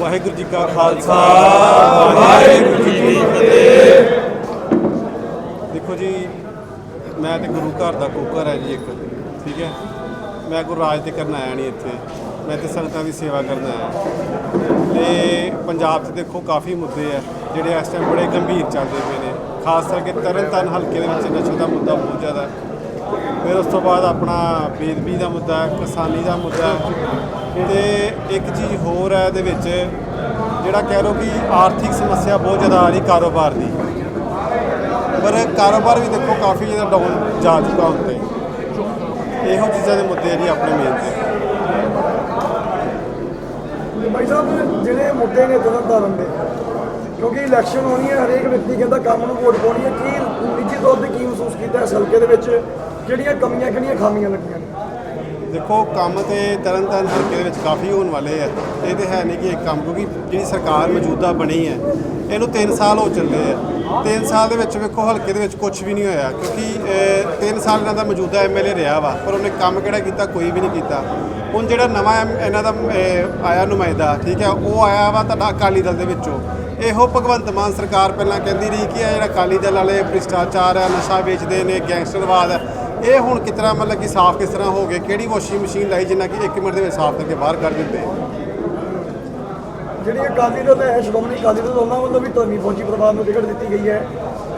ਵਾਹਿਗੁਰੂ ਜੀ ਕਾ ਖਾਲਸਾ। ਵਾਹਿਗੁਰੂ ਜੀ ਕੀ ਫਤਿਹ। ਦੇਖੋ ਜੀ ਮੈਂ ਤੇ ਗੁਰੂ ਘਰ ਦਾ ਕੋਕਰ ਹੈ ਜੀ ਇੱਕ ਠੀਕ ਹੈ? ਮੈਂ ਗੁਰੂ ਰਾਜ ਤੇ ਕਰਨ ਆਇਆ ਨਹੀਂ ਇੱਥੇ। ਮੈਂ ਤੇ ਸੰਗਤਾਂ ਦੀ ਸੇਵਾ ਕਰਨ ਆਇਆ। ਤੇ ਪੰਜਾਬ 'ਚ ਦੇਖੋ ਕਾਫੀ ਮੁੱਦੇ ਆ ਜਿਹੜੇ ਇਸ ਟਾਈਮ ਬੜੇ ਗੰਭੀਰ ਚੱਲਦੇ ਪਏ ਨੇ। ਖਾਸ ਕਰਕੇ ਤਰਨਤਾਰਨ ਹਲਕੇ ਦੇ ਵਿੱਚ ਨਸ਼ੇ ਦਾ ਮੁੱਦਾ ਬਹੁਤ ਜ਼ਿਆਦਾ ਫਿਰ ਉਸ ਤੋਂ ਬਾਅਦ ਆਪਣਾ ਬੇਦਬੀ ਦਾ ਮੁੱਦਾ ਕਿਸਾਨੀ ਦਾ ਮੁੱਦਾ ਤੇ ਇੱਕ ਚੀਜ਼ ਹੋਰ ਹੈ ਇਹਦੇ ਵਿੱਚ, ਜਿਹੜਾ ਕਹਿ ਲਓ ਕਿ ਆਰਥਿਕ ਸਮੱਸਿਆ ਬਹੁਤ ਜ਼ਿਆਦਾ ਆ ਰਹੀ ਕਾਰੋਬਾਰ ਦੀ। ਪਰ ਕਾਰੋਬਾਰ ਵੀ ਦੇਖੋ ਕਾਫੀ ਜ਼ਿਆਦਾ ਡਾਊਨ ਜਾ ਚੁੱਕਾ ਹੁਣ ਤੇ। ਇਹੋ ਚੀਜ਼ਾਂ ਦੇ ਮੁੱਦੇ ਆ ਜੀ ਆਪਣੇ ਮੇਨ ਤੇ। ਭਾਈ ਸਾਹਿਬ, ਜਿਹੜੇ ਮੁੱਦੇ ਨੇ ਤਰਨ ਤਾਰਨ ਦੇ ਕਿਉਂਕਿ ਇਲੈਕਸ਼ਨ ਹੋਣੀ ਹੈ, ਹਰੇਕ ਵਿਅਕਤੀ ਕਹਿੰਦਾ ਕੰਮ ਨੂੰ ਵੋਟ ਪਾਉਣੀ ਹੈ, ਕੀ ਨਿੱਜੀ ਤੌਰ ਤੇ ਕੀ ਮਹਿਸੂਸ ਕੀਤਾ ਇਸ ਹਲਕੇ ਦੇ ਵਿੱਚ ਕਿਹੜੀਆਂ ਕਮੀਆਂ ਕਿਹੜੀਆਂ ਖਾਮੀਆਂ ਲੱਗੀਆਂ ਦੇਖੋ, ਕੰਮ ਤੇ ਤਰਨ ਤਾਰਨ ਹਲਕੇ ਦੇ ਵਿੱਚ ਕਾਫੀ ਹੋਣ ਵਾਲੇ ਆ। ਇਹ ਤੇ ਹੈ ਨਹੀਂ ਕਿ ਇੱਕ ਕੰਮ, ਕਿਉਂਕਿ ਜਿਹੜੀ ਸਰਕਾਰ ਮੌਜੂਦਾ ਬਣੀ ਹੈ, ਇਹਨੂੰ 3 ਸਾਲ ਹੋ ਚੱਲੇ ਆ। 3 ਸਾਲ ਦੇ ਵਿੱਚ ਵੇਖੋ, ਹਲਕੇ ਦੇ ਵਿੱਚ ਕੁਝ ਵੀ ਨਹੀਂ ਹੋਇਆ, ਕਿਉਂਕਿ 3 ਸਾਲ ਇਹਨਾਂ ਦਾ ਮੌਜੂਦਾ ਐਮਐਲਏ ਰਿਹਾ ਵਾ, ਪਰ ਉਹਨੇ ਕੰਮ ਕਿਹੜਾ ਕੀਤਾ, ਕੋਈ ਵੀ ਨਹੀਂ ਕੀਤਾ। ਹੁਣ ਜਿਹੜਾ ਨਵਾਂ ਐਮ- ਇਹਨਾਂ ਦਾ ਆਇਆ ਨੁਮਾਇੰਦਾ, ਠੀਕ ਹੈ, ਉਹ ਆਇਆ ਵਾ ਤੁਹਾਡਾ ਅਕਾਲੀ ਦਲ ਦੇ ਵਿੱਚੋਂ। ਇਹੋ ਭਗਵੰਤ ਮਾਨ ਸਰਕਾਰ ਪਹਿਲਾਂ ਕਹਿੰਦੀ ਰਹੀ ਕਿ ਇਹ ਜਿਹੜਾ ਅਕਾਲੀ ਦਲ ਵਾਲੇ ਭ੍ਰਿਸ਼ਟਾਚਾਰ ਹੈ ਨਸ਼ਾ ਵੇਚਦੇ ਨੇ, ਗੈਂਗਸਟਰਵਾਦ ਹੈ ਇਹ ਹੁਣ ਕਿਸ ਤਰ੍ਹਾਂ ਮਤਲਬ ਕਿ ਸਾਫ਼ ਕਿਸ ਤਰ੍ਹਾਂ ਹੋ ਗਏ? ਕਿਹੜੀ ਵਾਸ਼ਿੰਗ ਮਸ਼ੀਨ ਲਾਈ ਜਿੰਨਾ ਕਿ 1 ਮਿੰਟ ਦੇ ਵਿੱਚ ਸਾਫ਼ ਕਰਕੇ ਬਾਹਰ ਕੱਢ ਦਿੰਦੇ ਜਿਹੜੀ ਅਕਾਲੀ ਦਲ ਹੈ ਸ਼੍ਰੋਮਣੀ ਅਕਾਲੀ ਦਲ ਉਹਨਾਂ ਵੱਲੋਂ ਵੀ ਧਰਮੀ ਫੌਜੀ ਪਰਿਵਾਰ ਨੂੰ ਟਿਕਟ ਦਿੱਤੀ ਗਈ ਹੈ।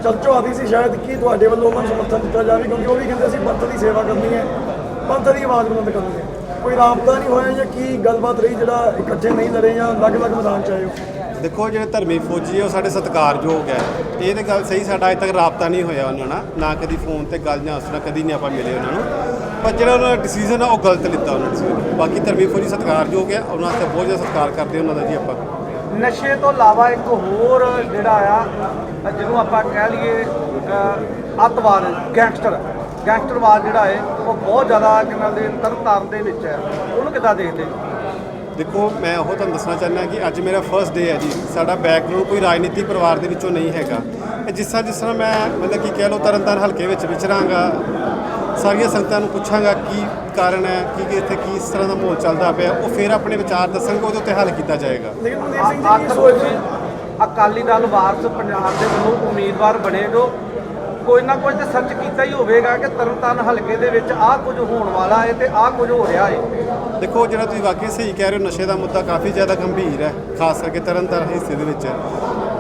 ਚਰਚੋ ਆਦੀ ਸੀ ਸ਼ਾਇਦ ਕਿ ਤੁਹਾਡੇ ਵੱਲੋਂ ਉਹਨਾਂ ਨੂੰ ਸਮਰਥਨ ਦਿੱਤਾ ਜਾਵੇ, ਕਿਉਂਕਿ ਉਹ ਵੀ ਕਹਿੰਦੇ ਸੀ ਪੰਥ ਦੀ ਸੇਵਾ ਕਰਨੀ ਹੈ, ਪੰਥ ਦੀ ਆਵਾਜ਼ ਬੁਲੰਦ ਕਰਨੀ ਹੈ। ਕੋਈ ਰਾਬਤਾ ਨਹੀਂ ਹੋਇਆ ਜਾਂ ਕੀ ਗੱਲਬਾਤ ਰਹੀ ਜਿਹੜਾ ਇਕੱਠੇ ਨਹੀਂ ਲੜੇ ਜਾਂ ਅਲੱਗ-ਅਲੱਗ ਮੈਦਾਨ ਚ ਆਏ ਹੋ? ਦੇਖੋ ਜਿਹੜੇ ਧਰਮੀ ਫੌਜੀ ਉਹ ਸਾਡੇ ਸਤਿਕਾਰਯੋਗ ਹੈ ਇਹ ਤੇ ਗੱਲ ਸਹੀ, ਸਾਡਾ ਅਜੇ ਤੱਕ ਰਾਬਤਾ ਨਹੀਂ ਹੋਇਆ ਉਹਨਾਂ ਨਾਲ। ਨਾ ਕਦੀ ਫੋਨ ਤੇ ਗੱਲ ਜਾਂ ਉਸ ਤਰ੍ਹਾਂ ਕਦੀ ਨਹੀਂ ਆਪਾਂ ਮਿਲੇ ਉਹਨਾਂ ਨੂੰ। ਪਰ ਜਿਹੜਾ ਉਹਨਾਂ ਦਾ ਡਿਸੀਜਨ ਆ, ਉਹ ਗਲਤ ਲਿੱਤਾ ਉਹਨਾਂ ਨੇ ਬਾਕੀ ਧਰਮੀ ਫੌਜੀ ਸਤਿਕਾਰਯੋਗ ਹੈ ਉਹਨਾਂ ਤੇ ਬਹੁਤ ਜ਼ਿਆਦਾ ਸਤਿਕਾਰ ਕਰਦੇ ਉਹਨਾਂ ਦਾ ਜੀ ਆਪਾਂ। ਨਸ਼ੇ ਤੋਂ ਇਲਾਵਾ ਇੱਕ ਹੋਰ ਜਿਹੜਾ ਆ, ਜਿਹਨੂੰ ਆਪਾਂ ਕਹਿ ਲਈਏ ਅੱਤਵਾਦ, ਗੈਂਗਸਟਰ। ਗੈਂਗਸਟਰਵਾਦ ਜਿਹੜਾ ਹੈ ਉਹ ਬਹੁਤ ਜ਼ਿਆਦਾ ਕਿਨਾਂ ਦੇ ਤਰਨਤਾਰਨ ਦੇ ਵਿੱਚ ਹੈ। ਉਹਨੂੰ ਕਿੱਦਾਂ ਦੇਖਦੇ ਦੇਖੋ, ਮੈਂ ਉਹ ਤੁਹਾਨੂੰ ਦੱਸਣਾ ਚਾਹੁੰਦਾ ਕਿ ਅੱਜ ਮੇਰਾ ਫਰਸਟ ਡੇ ਹੈ ਜੀ। ਸਾਡਾ ਬੈਕਗ੍ਰਾਉਂਡ ਕੋਈ ਰਾਜਨੀਤੀ ਪਰਿਵਾਰ ਦੇ ਵਿੱਚੋਂ ਨਹੀਂ ਹੈਗਾ। ਇਹ ਜਿਸ ਤਰ੍ਹਾਂ ਜਿਸ ਤਰ੍ਹਾਂ ਮੈਂ ਮਤਲਬ ਕਿ ਕਹਿ ਲਓ ਤਰਨਤਾਰਨ ਹਲਕੇ ਵਿੱਚ ਵਿਚਰਾਂਗਾ, ਸਾਰੀਆਂ ਸੰਗਤਾਂ ਨੂੰ ਪੁੱਛਾਂਗਾ ਕੀ ਕਾਰਨ ਹੈ, ਕੀ ਕੀ ਇੱਥੇ ਕੀ ਇਸ ਤਰ੍ਹਾਂ ਦਾ ਮਾਹੌਲ ਚੱਲਦਾ ਪਿਆ, ਉਹ ਫਿਰ ਆਪਣੇ ਵਿਚਾਰ ਦੱਸਣਗੇ, ਉਹਦੇ ਉੱਤੇ ਹੱਲ ਕੀਤਾ ਜਾਏਗਾ। ਲੇਕਿਨ ਸਿੰਘ ਜੀ ਕੀ ਆਖਰ ਅਕਾਲੀ ਦਲ ਵਾਰਸ ਪੰਜਾਬ ਦੇ ਵੱਲੋਂ ਉਮੀਦਵਾਰ ਬਣੇ ਜੋ ਕੋਈ ਨਾ ਕੁਝ ਤੇ ਸੱਚ ਕੀਤਾ ਹੀ ਹੋਵੇਗਾ ਕਿ ਤਰਨਤਾਰਨ ਹਲਕੇ ਦੇ ਵਿੱਚ ਆਹ ਕੁਝ ਹੋਣ ਵਾਲਾ ਹੈ ਤੇ ਆਹ ਕੁਝ ਹੋ ਰਿਹਾ ਹੈ। ਦੇਖੋ, ਜਿਹੜਾ ਤੁਸੀਂ ਵਾਕਈ ਸਹੀ ਕਹਿ ਰਹੇ ਹੋ, ਨਸ਼ੇ ਦਾ ਮੁੱਦਾ ਕਾਫੀ ਜ਼ਿਆਦਾ ਗੰਭੀਰ ਹੈ, ਖਾਸ ਕਰਕੇ ਤਰਨਤਾਰਨ ਹਿੱਸੇ ਦੇ ਵਿੱਚ।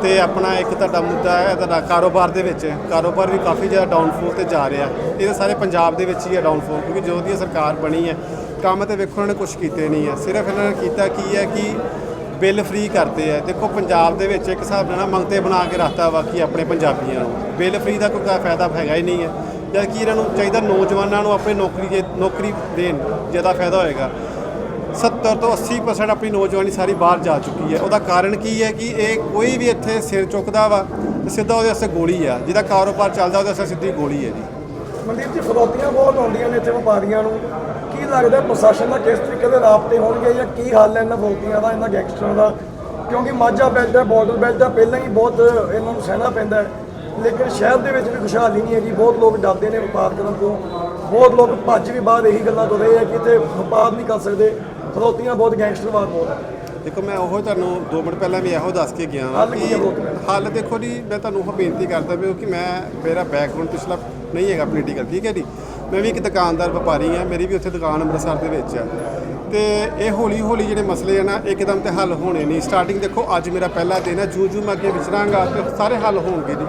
ਤੇ ਆਪਣਾ ਇੱਕ ਤੁਹਾਡਾ ਮੁੱਦਾ ਹੈ, ਤੁਹਾਡਾ ਕਾਰੋਬਾਰ ਦੇ ਵਿੱਚ। ਕਾਰੋਬਾਰ ਵੀ ਕਾਫੀ ਜ਼ਿਆਦਾ ਡਾਊਨਫੋਲ ਤੇ ਜਾ ਰਿਹਾ ਇਹ ਤਾਂ ਸਾਰੇ ਪੰਜਾਬ ਦੇ ਵਿੱਚ ਹੀ ਹੈ ਡਾਊਨਫੋਲ ਕਿਉਂਕਿ ਜੋ ਦੀ ਸਰਕਾਰ ਬਣੀ ਹੈ, ਕੰਮ ਤੇ ਵੇਖੋ, ਉਹਨਾਂ ਨੇ ਕੁਝ ਕੀਤੇ ਨਹੀਂ ਹੈ। ਸਿਰਫ ਇਹਨਾਂ ਨੇ ਕੀਤਾ ਕੀ ਹੈ ਕਿ ਬਿੱਲ ਫ੍ਰੀ ਕਰਦੇ ਆ। ਦੇਖੋ, ਪੰਜਾਬ ਦੇ ਵਿੱਚ ਇੱਕ ਹਿਸਾਬ ਨਾਲ ਨਾ ਮੰਗਤੇ ਬਣਾ ਕੇ ਰੱਖਤਾ ਵਾ ਕਿ ਆਪਣੇ ਪੰਜਾਬੀਆਂ ਨੂੰ। ਬਿੱਲ ਫ੍ਰੀ ਦਾ ਕੋਈ ਫਾਇਦਾ ਹੈਗਾ ਹੀ ਨਹੀਂ ਹੈ। ਜਦ ਕਿ ਇਹਨਾਂ ਨੂੰ ਚਾਹੀਦਾ ਨੌਜਵਾਨਾਂ ਨੂੰ ਆਪਣੇ ਨੌਕਰੀ ਦੇ ਨੌਕਰੀ ਦੇਣ ਜ਼ਿਆਦਾ ਫਾਇਦਾ ਹੋਏਗਾ। 70 ਤੋਂ 80% ਆਪਣੀ ਨੌਜਵਾਨੀ ਸਾਰੀ ਬਾਹਰ ਜਾ ਚੁੱਕੀ ਹੈ। ਉਹਦਾ ਕਾਰਨ ਕੀ ਹੈ ਕਿ ਇਹ ਕੋਈ ਵੀ ਇੱਥੇ ਸਿਰ ਚੁੱਕਦਾ ਵਾ ਤੇ ਸਿੱਧਾ ਉਹਦੇ ਵਾਸਤੇ ਗੋਲੀ ਆ। ਜਿਹਦਾ ਕਾਰੋਬਾਰ ਚੱਲਦਾ, ਉਹਦੇ ਵਾਸਤੇ ਸਿੱਧੀ ਗੋਲੀ ਹੈ ਜੀ। ਮਨਦੀਪ ਜੀ, ਫਰੋਤੀਆਂ ਬਹੁਤ ਆਉਂਦੀਆਂ ਨੇ ਇੱਥੇ ਵਪਾਰੀਆਂ ਨੂੰ। ਲੱਗਦਾ ਪ੍ਰਸ਼ਾਸਨ ਦਾ ਕਿਸ ਤਰੀਕੇ ਦੇ ਰਾਬਤੇ ਹੋਣਗੇ ਜਾਂ ਕੀ ਹੱਲ ਹੈ ਇਹਨਾਂ ਫਰੋਤੀਆਂ ਦਾ ਇਹਨਾਂ ਗੈਂਗਸਟਰਾਂ ਦਾ? ਕਿਉਂਕਿ ਮਾਝਾ ਬੈਲਟ ਹੈ ਬਾਰਡਰ ਬੈਲਟ ਹੈ ਪਹਿਲਾਂ ਹੀ ਬਹੁਤ ਇਹਨਾਂ ਨੂੰ ਸਹਿਣਾ ਪੈਂਦਾ ਹੈ। ਲੇਕਿਨ ਸ਼ਹਿਰ ਦੇ ਵਿੱਚ ਵੀ ਖੁਸ਼ਹਾਲੀ ਨਹੀਂ ਹੈਗੀ ਬਹੁਤ ਲੋਕ ਡਰਦੇ ਨੇ ਵਪਾਰ ਕਰਨ ਤੋਂ। ਬਹੁਤ ਲੋਕ ਭੱਜ ਵੀ ਬਾਅਦ ਇਹੀ ਗੱਲਾਂ ਕਰ ਰਹੇ ਆ ਕਿ ਇੱਥੇ ਵਪਾਰ ਨਹੀਂ ਕਰ ਸਕਦੇ। ਫਰੋਤੀਆਂ ਬਹੁਤ ਗੈਂਗਸਟਰਵਾਦ ਬਹੁਤ ਹੈ ਦੇਖੋ ਮੈਂ ਉਹ ਤੁਹਾਨੂੰ 2 ਮਿੰਟ ਪਹਿਲਾਂ ਵੀ ਇਹੋ ਦੱਸ ਕੇ ਗਿਆ ਹਾਂ ਕੀ ਹੈ ਹੱਲ ਦੇਖੋ ਜੀ ਮੈਂ ਤੁਹਾਨੂੰ ਉਹ ਬੇਨਤੀ ਕਰਦਾ ਵੀ ਕਿ ਮੈਂ ਮੇਰਾ ਬੈਕਗ੍ਰਾਉਂਡ ਪਿਛਲਾ ਨਹੀਂ ਹੈਗਾ ਪੋਲੀਟੀਕਲ ਠੀਕ ਹੈ ਜੀ? ਮੈਂ ਵੀ ਇੱਕ ਦੁਕਾਨਦਾਰ ਵਪਾਰੀ ਹਾਂ, ਮੇਰੀ ਵੀ ਉੱਥੇ ਦੁਕਾਨ ਅੰਮ੍ਰਿਤਸਰ ਦੇ ਵਿੱਚ ਆ। ਤੇ ਇਹ ਹੌਲੀ ਹੌਲੀ ਜਿਹੜੇ ਮਸਲੇ ਆ ਨਾ, ਇੱਕਦਮ ਤੇ ਹੱਲ ਹੋਣੇ ਨਹੀਂ। ਸਟਾਰਟਿੰਗ ਦੇਖੋ, ਅੱਜ ਮੇਰਾ ਪਹਿਲਾ ਦਿਨ ਹੈ ਜੂ ਜੂ ਮੈਂ ਅੱਗੇ ਵਿਚਰਾਂਗਾ ਤੇ ਸਾਰੇ ਹੱਲ ਹੋਣਗੇ ਜੀ।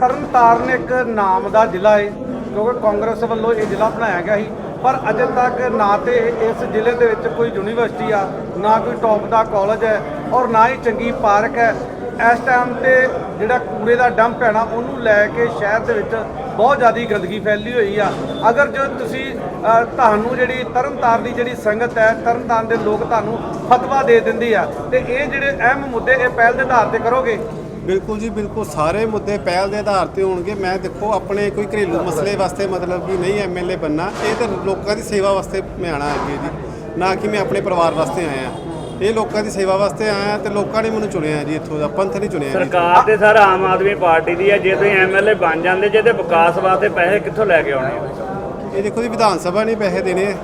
ਤਰਨਤਾਰਨ ਇੱਕ ਨਾਮ ਦਾ ਜ਼ਿਲ੍ਹਾ ਹੈ ਕਿਉਂਕਿ ਕਾਂਗਰਸ ਵੱਲੋਂ ਇਹ ਜ਼ਿਲ੍ਹਾ ਬਣਾਇਆ ਗਿਆ ਸੀ। ਪਰ ਅਜੇ ਤੱਕ ਨਾ ਤੇ ਇਸ ਜ਼ਿਲ੍ਹੇ ਦੇ ਵਿੱਚ ਕੋਈ ਯੂਨੀਵਰਸਿਟੀ ਆ, ਨਾ ਕੋਈ ਟੌਪ ਦਾ ਕਾਲਜ ਹੈ ਔਰ ਨਾ ਹੀ ਚੰਗੀ ਪਾਰਕ ਹੈ। ਇਸ ਟਾਈਮ ਤੇ ਜਿਹੜਾ ਕੂੜੇ ਦਾ ਡੰਪ ਹੈ ਨਾ, ਉਹਨੂੰ ਲੈ ਕੇ ਸ਼ਹਿਰ ਦੇ ਵਿੱਚ ਬਹੁਤ ਜ਼ਿਆਦਾ ਗੰਦਗੀ ਫੈਲੀ ਹੋਈ ਆ। ਅਗਰ ਜੋ ਤੁਸੀਂ ਤੁਹਾਨੂੰ ਜਿਹੜੀ ਤਰਨਤਾਰਨ ਦੀ ਜਿਹੜੀ ਸੰਗਤ ਹੈ, ਤਰਨਤਾਰਨ ਦੇ ਲੋਕ ਤੁਹਾਨੂੰ ਫਤਵਾ ਦੇ ਦਿੰਦੀ ਆ, ਤੇ ਇਹ ਜਿਹੜੇ ਅਹਿਮ ਮੁੱਦੇ ਇਹ ਪਹਿਲ ਦੇ ਆਧਾਰ ਤੇ ਕਰੋਗੇ? ਬਿਲਕੁਲ ਜੀ, ਬਿਲਕੁਲ ਸਾਰੇ ਮੁੱਦੇ ਪਹਿਲ ਦੇ ਆਧਾਰ ਤੇ ਹੋਣਗੇ। ਮੈਂ ਦੇਖੋ, ਆਪਣੇ ਕੋਈ ਘਰੇਲੂ ਮਸਲੇ ਵਾਸਤੇ ਮਤਲਬ ਕਿ ਨਹੀਂ ਐਮਐਲਏ ਬੰਨਾ ਇਹ ਤਾਂ ਲੋਕਾਂ ਦੀ ਸੇਵਾ ਵਾਸਤੇ ਮੈਂ ਆਣਾ ਅੱਗੇ ਜੀ। ਨਾ ਕਿ ਮੈਂ ਆਪਣੇ ਪਰਿਵਾਰ ਵਾਸਤੇ ਆਇਆ। ਇਹ ਲੋਕਾਂ ਦੀ ਸੇਵਾ ਵਾਸਤੇ ਆਇਆ ਤੇ ਲੋਕਾਂ ਨੇ ਮੈਨੂੰ ਚੁਣਿਆ ਜੀ ਇੱਥੋਂ ਦਾ ਪੰਥ ਨਹੀਂ ਚੁਣਿਆ ਜੀ ਸਰਕਾਰ ਤੇ ਸਰ ਆਮ ਆਦਮੀ ਪਾਰਟੀ ਦੀ ਹੈ ਜੇ ਤੁਸੀਂ ਐਮਐਲਏ ਬਣ ਜਾਂਦੇ ਜੇ ਤੇ ਵਿਕਾਸ ਵਾਸਤੇ ਪੈਸੇ ਕਿੱਥੋਂ ਲੈ ਕੇ ਆਉਣੇ ਆ? ਇਹ ਦੇਖੋ ਜੀ ਵਿਧਾਨ ਸਭਾ ਨੇ ਪੈਸੇ ਦੇਣੇ ਆ।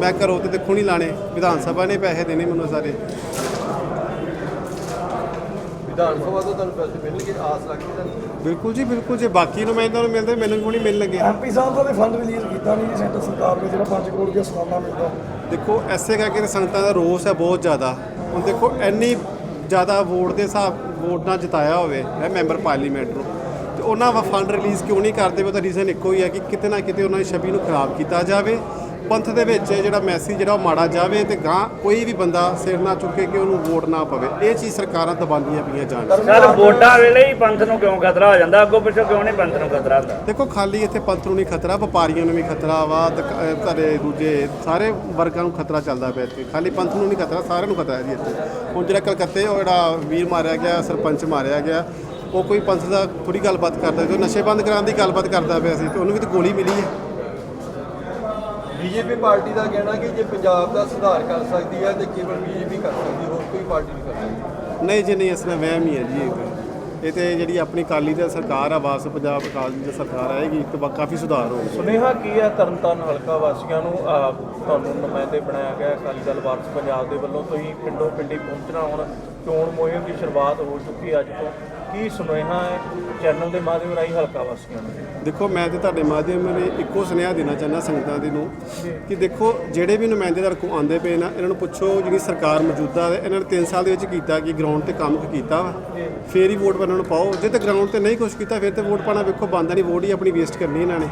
ਮੈਂ ਘਰੋਂ ਤੇ ਦੇਖੋ ਨਹੀਂ ਲਾਣੇ। ਵਿਧਾਨ ਸਭਾ ਨੇ ਪੈਸੇ ਦੇਣੇ ਮੈਨੂੰ ਸਾਰੇ। ਵਿਧਾਨ ਸਭਾ ਤੋਂ ਤੁਹਾਨੂੰ ਪੈਸੇ ਮਿਲਣਗੇ ਆਸ ਲੱਗਦੀ ਤੁਹਾਨੂੰ? ਬਿਲਕੁਲ ਜੀ ਬਿਲਕੁਲ ਜੇ ਬਾਕੀ ਨੁਮਾਇੰਦਿਆਂ ਨੂੰ ਮਿਲਦੇ ਮੈਨੂੰ ਕਿਉਂ ਨਹੀਂ ਮਿਲਣਗੇ। ਐਮਪੀ ਸਾਹਿਬ ਦਾ ਤੇ ਫੰਡ ਰਿਲੀਜ਼ ਕੀਤਾ ਨਹੀਂ ਜੀ ਸੈਂਟਰ ਸਰਕਾਰ ਨੇ ਜਿਹੜਾ 5 ਕਰੋੜ ਰੁਪਏ ਸਾਲਾਨਾ ਮਿਲਦਾ। ਦੇਖੋ, ਐਸੇ ਕਰਕੇ ਤਾਂ ਸੰਗਤਾਂ ਦਾ ਰੋਸ ਹੈ ਬਹੁਤ ਜ਼ਿਆਦਾ। ਹੁਣ ਦੇਖੋ, ਇੰਨੀ ਜ਼ਿਆਦਾ ਵੋਟ ਦੇ ਹਿਸਾਬ, ਵੋਟ ਨਾਲ ਜਿਤਾਇਆ ਹੋਵੇ ਹੈ ਮੈਂਬਰ ਪਾਰਲੀਮੈਂਟ ਨੂੰ, ਤੇ ਉਹਨਾਂ ਵਾ, ਫੰਡ ਰਿਲੀਜ਼ ਕਿਉਂ ਨਹੀਂ ਕਰਦੇ? ਉਹਦਾ ਰੀਜ਼ਨ ਇੱਕੋ ਹੀ ਹੈ ਕਿ ਕਿਤੇ ਨਾ ਕਿਤੇ ਉਹਨਾਂ ਦੀ ਛਵੀ ਨੂੰ ਖਰਾਬ ਕੀਤਾ ਜਾਵੇ। ਪੰਥ ਦੇ ਵਿੱਚ ਜਿਹੜਾ ਮੈਸੇਜ ਜਿਹੜਾ ਉਹ ਮਾੜਾ ਜਾਵੇ ਤੇ ਗਾਂ ਕੋਈ ਵੀ ਬੰਦਾ ਸਿਰ ਨਾ ਚੁੱਕੇ ਕਿ ਉਹਨੂੰ ਵੋਟ ਨਾ ਪਵੇ ਇਹ ਚੀਜ਼ ਸਰਕਾਰਾਂ ਦਬਾਉਂਦੀਆਂ ਪਈਆਂ ਜਾਣ ਸਰ ਵੋਟਾਂ ਵੇਲੇ ਹੀ ਪੰਥ ਨੂੰ ਕਿਉਂ ਖਤਰਾ ਹੋ ਜਾਂਦਾ? ਅੱਗੋਂ ਪਿੱਛੋਂ ਕਿਉਂ ਨਹੀਂ ਪੰਥ ਨੂੰ ਖਤਰਾ ਹੁੰਦਾ? ਦੇਖੋ ਖਾਲੀ ਇੱਥੇ ਪੰਥ ਨੂੰ ਨਹੀਂ ਖਤਰਾ ਵਪਾਰੀਆਂ ਨੂੰ ਵੀ ਖਤਰਾ ਵਾ ਤੁਹਾਡੇ ਦੂਜੇ ਸਾਰੇ ਵਰਗਾਂ ਨੂੰ ਖਤਰਾ ਚੱਲਦਾ ਪਿਆ ਇੱਥੇ। ਖਾਲੀ ਪੰਥ ਨੂੰ ਨਹੀਂ ਖਤਰਾ ਸਾਰਿਆਂ ਨੂੰ ਖਤਰਾ ਹੈ ਜੀ ਇੱਥੇ। ਹੁਣ ਜਿਹੜਾ ਕਲਕੱਤੇ ਉਹ ਜਿਹੜਾ ਵੀਰ ਮਾਰਿਆ ਗਿਆ ਸਰਪੰਚ ਮਾਰਿਆ ਗਿਆ ਉਹ ਕੋਈ ਪੰਥ ਦਾ ਥੋੜੀ ਗੱਲਬਾਤ ਕਰਦਾ ਜੋ ਨਸ਼ੇ ਬੰਦ ਕਰਾਉਣ ਦੀ ਗੱਲਬਾਤ ਕਰਦਾ ਪਿਆ ਸੀ ਤੇ ਉਹਨੂੰ ਵੀ ਤਾਂ ਗੋਲੀ ਮਿਲੀ ਹੈ। ਬੀਜੇਪੀ ਪਾਰਟੀ ਦਾ ਕਹਿਣਾ ਕਿ ਜੇ ਪੰਜਾਬ ਦਾ ਸੁਧਾਰ ਕਰ ਸਕਦੀ ਹੈ ਤੇ ਕੇਵਲ ਬੀਜੇਪੀ ਕਰ ਸਕਦੀ ਹੋਰ ਕੋਈ ਪਾਰਟੀ ਨਹੀਂ ਕਰ ਸਕਦੀ। ਨਹੀਂ ਜੀ ਨਹੀਂ ਇਸ ਨਾਲ ਵਹਿਮ ਹੀ ਹੈ ਜੀ ਇਹ ਤਾਂ। ਇਹ ਤੇ ਜਿਹੜੀ ਆਪਣੀ ਕਾਲੀ ਦੀ ਸਰਕਾਰ ਆ ਵਾਸ ਪੰਜਾਬ ਅਕਾਲੀ ਦੀ ਸਰਕਾਰ ਆਏਗੀ ਤੇ ਕਾਫੀ ਸੁਧਾਰ ਹੋਊਗਾ। ਸੁਨੇਹਾ ਕੀ ਹੈ ਤਰਨਤਾਰਨ ਹਲਕਾ ਵਾਸੀਆਂ ਨੂੰ? ਤੁਹਾਨੂੰ ਨੁਮਾਇੰਦੇ ਬਣਾਇਆ ਗਿਆ ਅਕਾਲੀ ਦਲ ਵਾਰਸ ਪੰਜਾਬ ਦੇ ਵੱਲੋਂ। ਤੁਸੀਂ ਪਿੰਡੋਂ ਪਿੰਡੀ ਪਹੁੰਚਣਾ ਹੁਣ ਚੋਣ ਮੁਹਿੰਮ ਦੀ ਸ਼ੁਰੂਆਤ ਹੋ ਚੁੱਕੀ ਹੈ ਅੱਜ ਤੋਂ। ਕੀ ਸੁਨੇਹਾ ਹੈ? ਚੈਨਲ ਦੇ ਮਾਧਿਅਮ ਰਾਹੀਂ ਹਲਕਾ ਵਾਸੀਆਂ ਨੂੰ। ਦੇਖੋ ਮੈਂ ਤੇ ਤੁਹਾਡੇ ਮਾਧਿਅਮ ਰਾਹੀਂ ਇੱਕੋ ਸੁਨੇਹਾ ਦੇਣਾ ਚਾਹੁੰਦਾ ਸੰਗਤਾਂ ਦੇ ਨੂੰ ਕਿ ਦੇਖੋ ਜਿਹੜੇ ਵੀ ਨੁਮਾਇੰਦੇ ਤੁਹਾਡੇ ਕੋਲ ਆਉਂਦੇ ਪਏ ਨਾ ਇਹਨਾਂ ਨੂੰ ਪੁੱਛੋ ਜਿਹੜੀ ਸਰਕਾਰ ਮੌਜੂਦਾ ਹੈ ਇਹਨਾਂ ਨੇ 3 ਸਾਲ ਦੇ ਵਿੱਚ ਕੀਤਾ ਕਿ ਗਰਾਊਂਡ ਤੇ ਕੰਮ ਕੀਤਾ ਵਾ। ਫੇਰ ਹੀ ਵੋਟ ਇਹਨਾਂ ਨੂੰ ਪਾਓ। ਜੇ ਤੇ ਗਰਾਊਂਡ ਤੇ ਨਹੀਂ ਕੁਝ ਕੀਤਾ ਫਿਰ ਤੇ ਵੋਟ ਪਾਣਾ ਵੇਖੋ ਬੰਦਾ ਨਹੀਂ ਵੋਟ ਹੀ ਆਪਣੀ ਵੇਸਟ ਕਰਨੀ ਇਹਨਾਂ ਨੇ।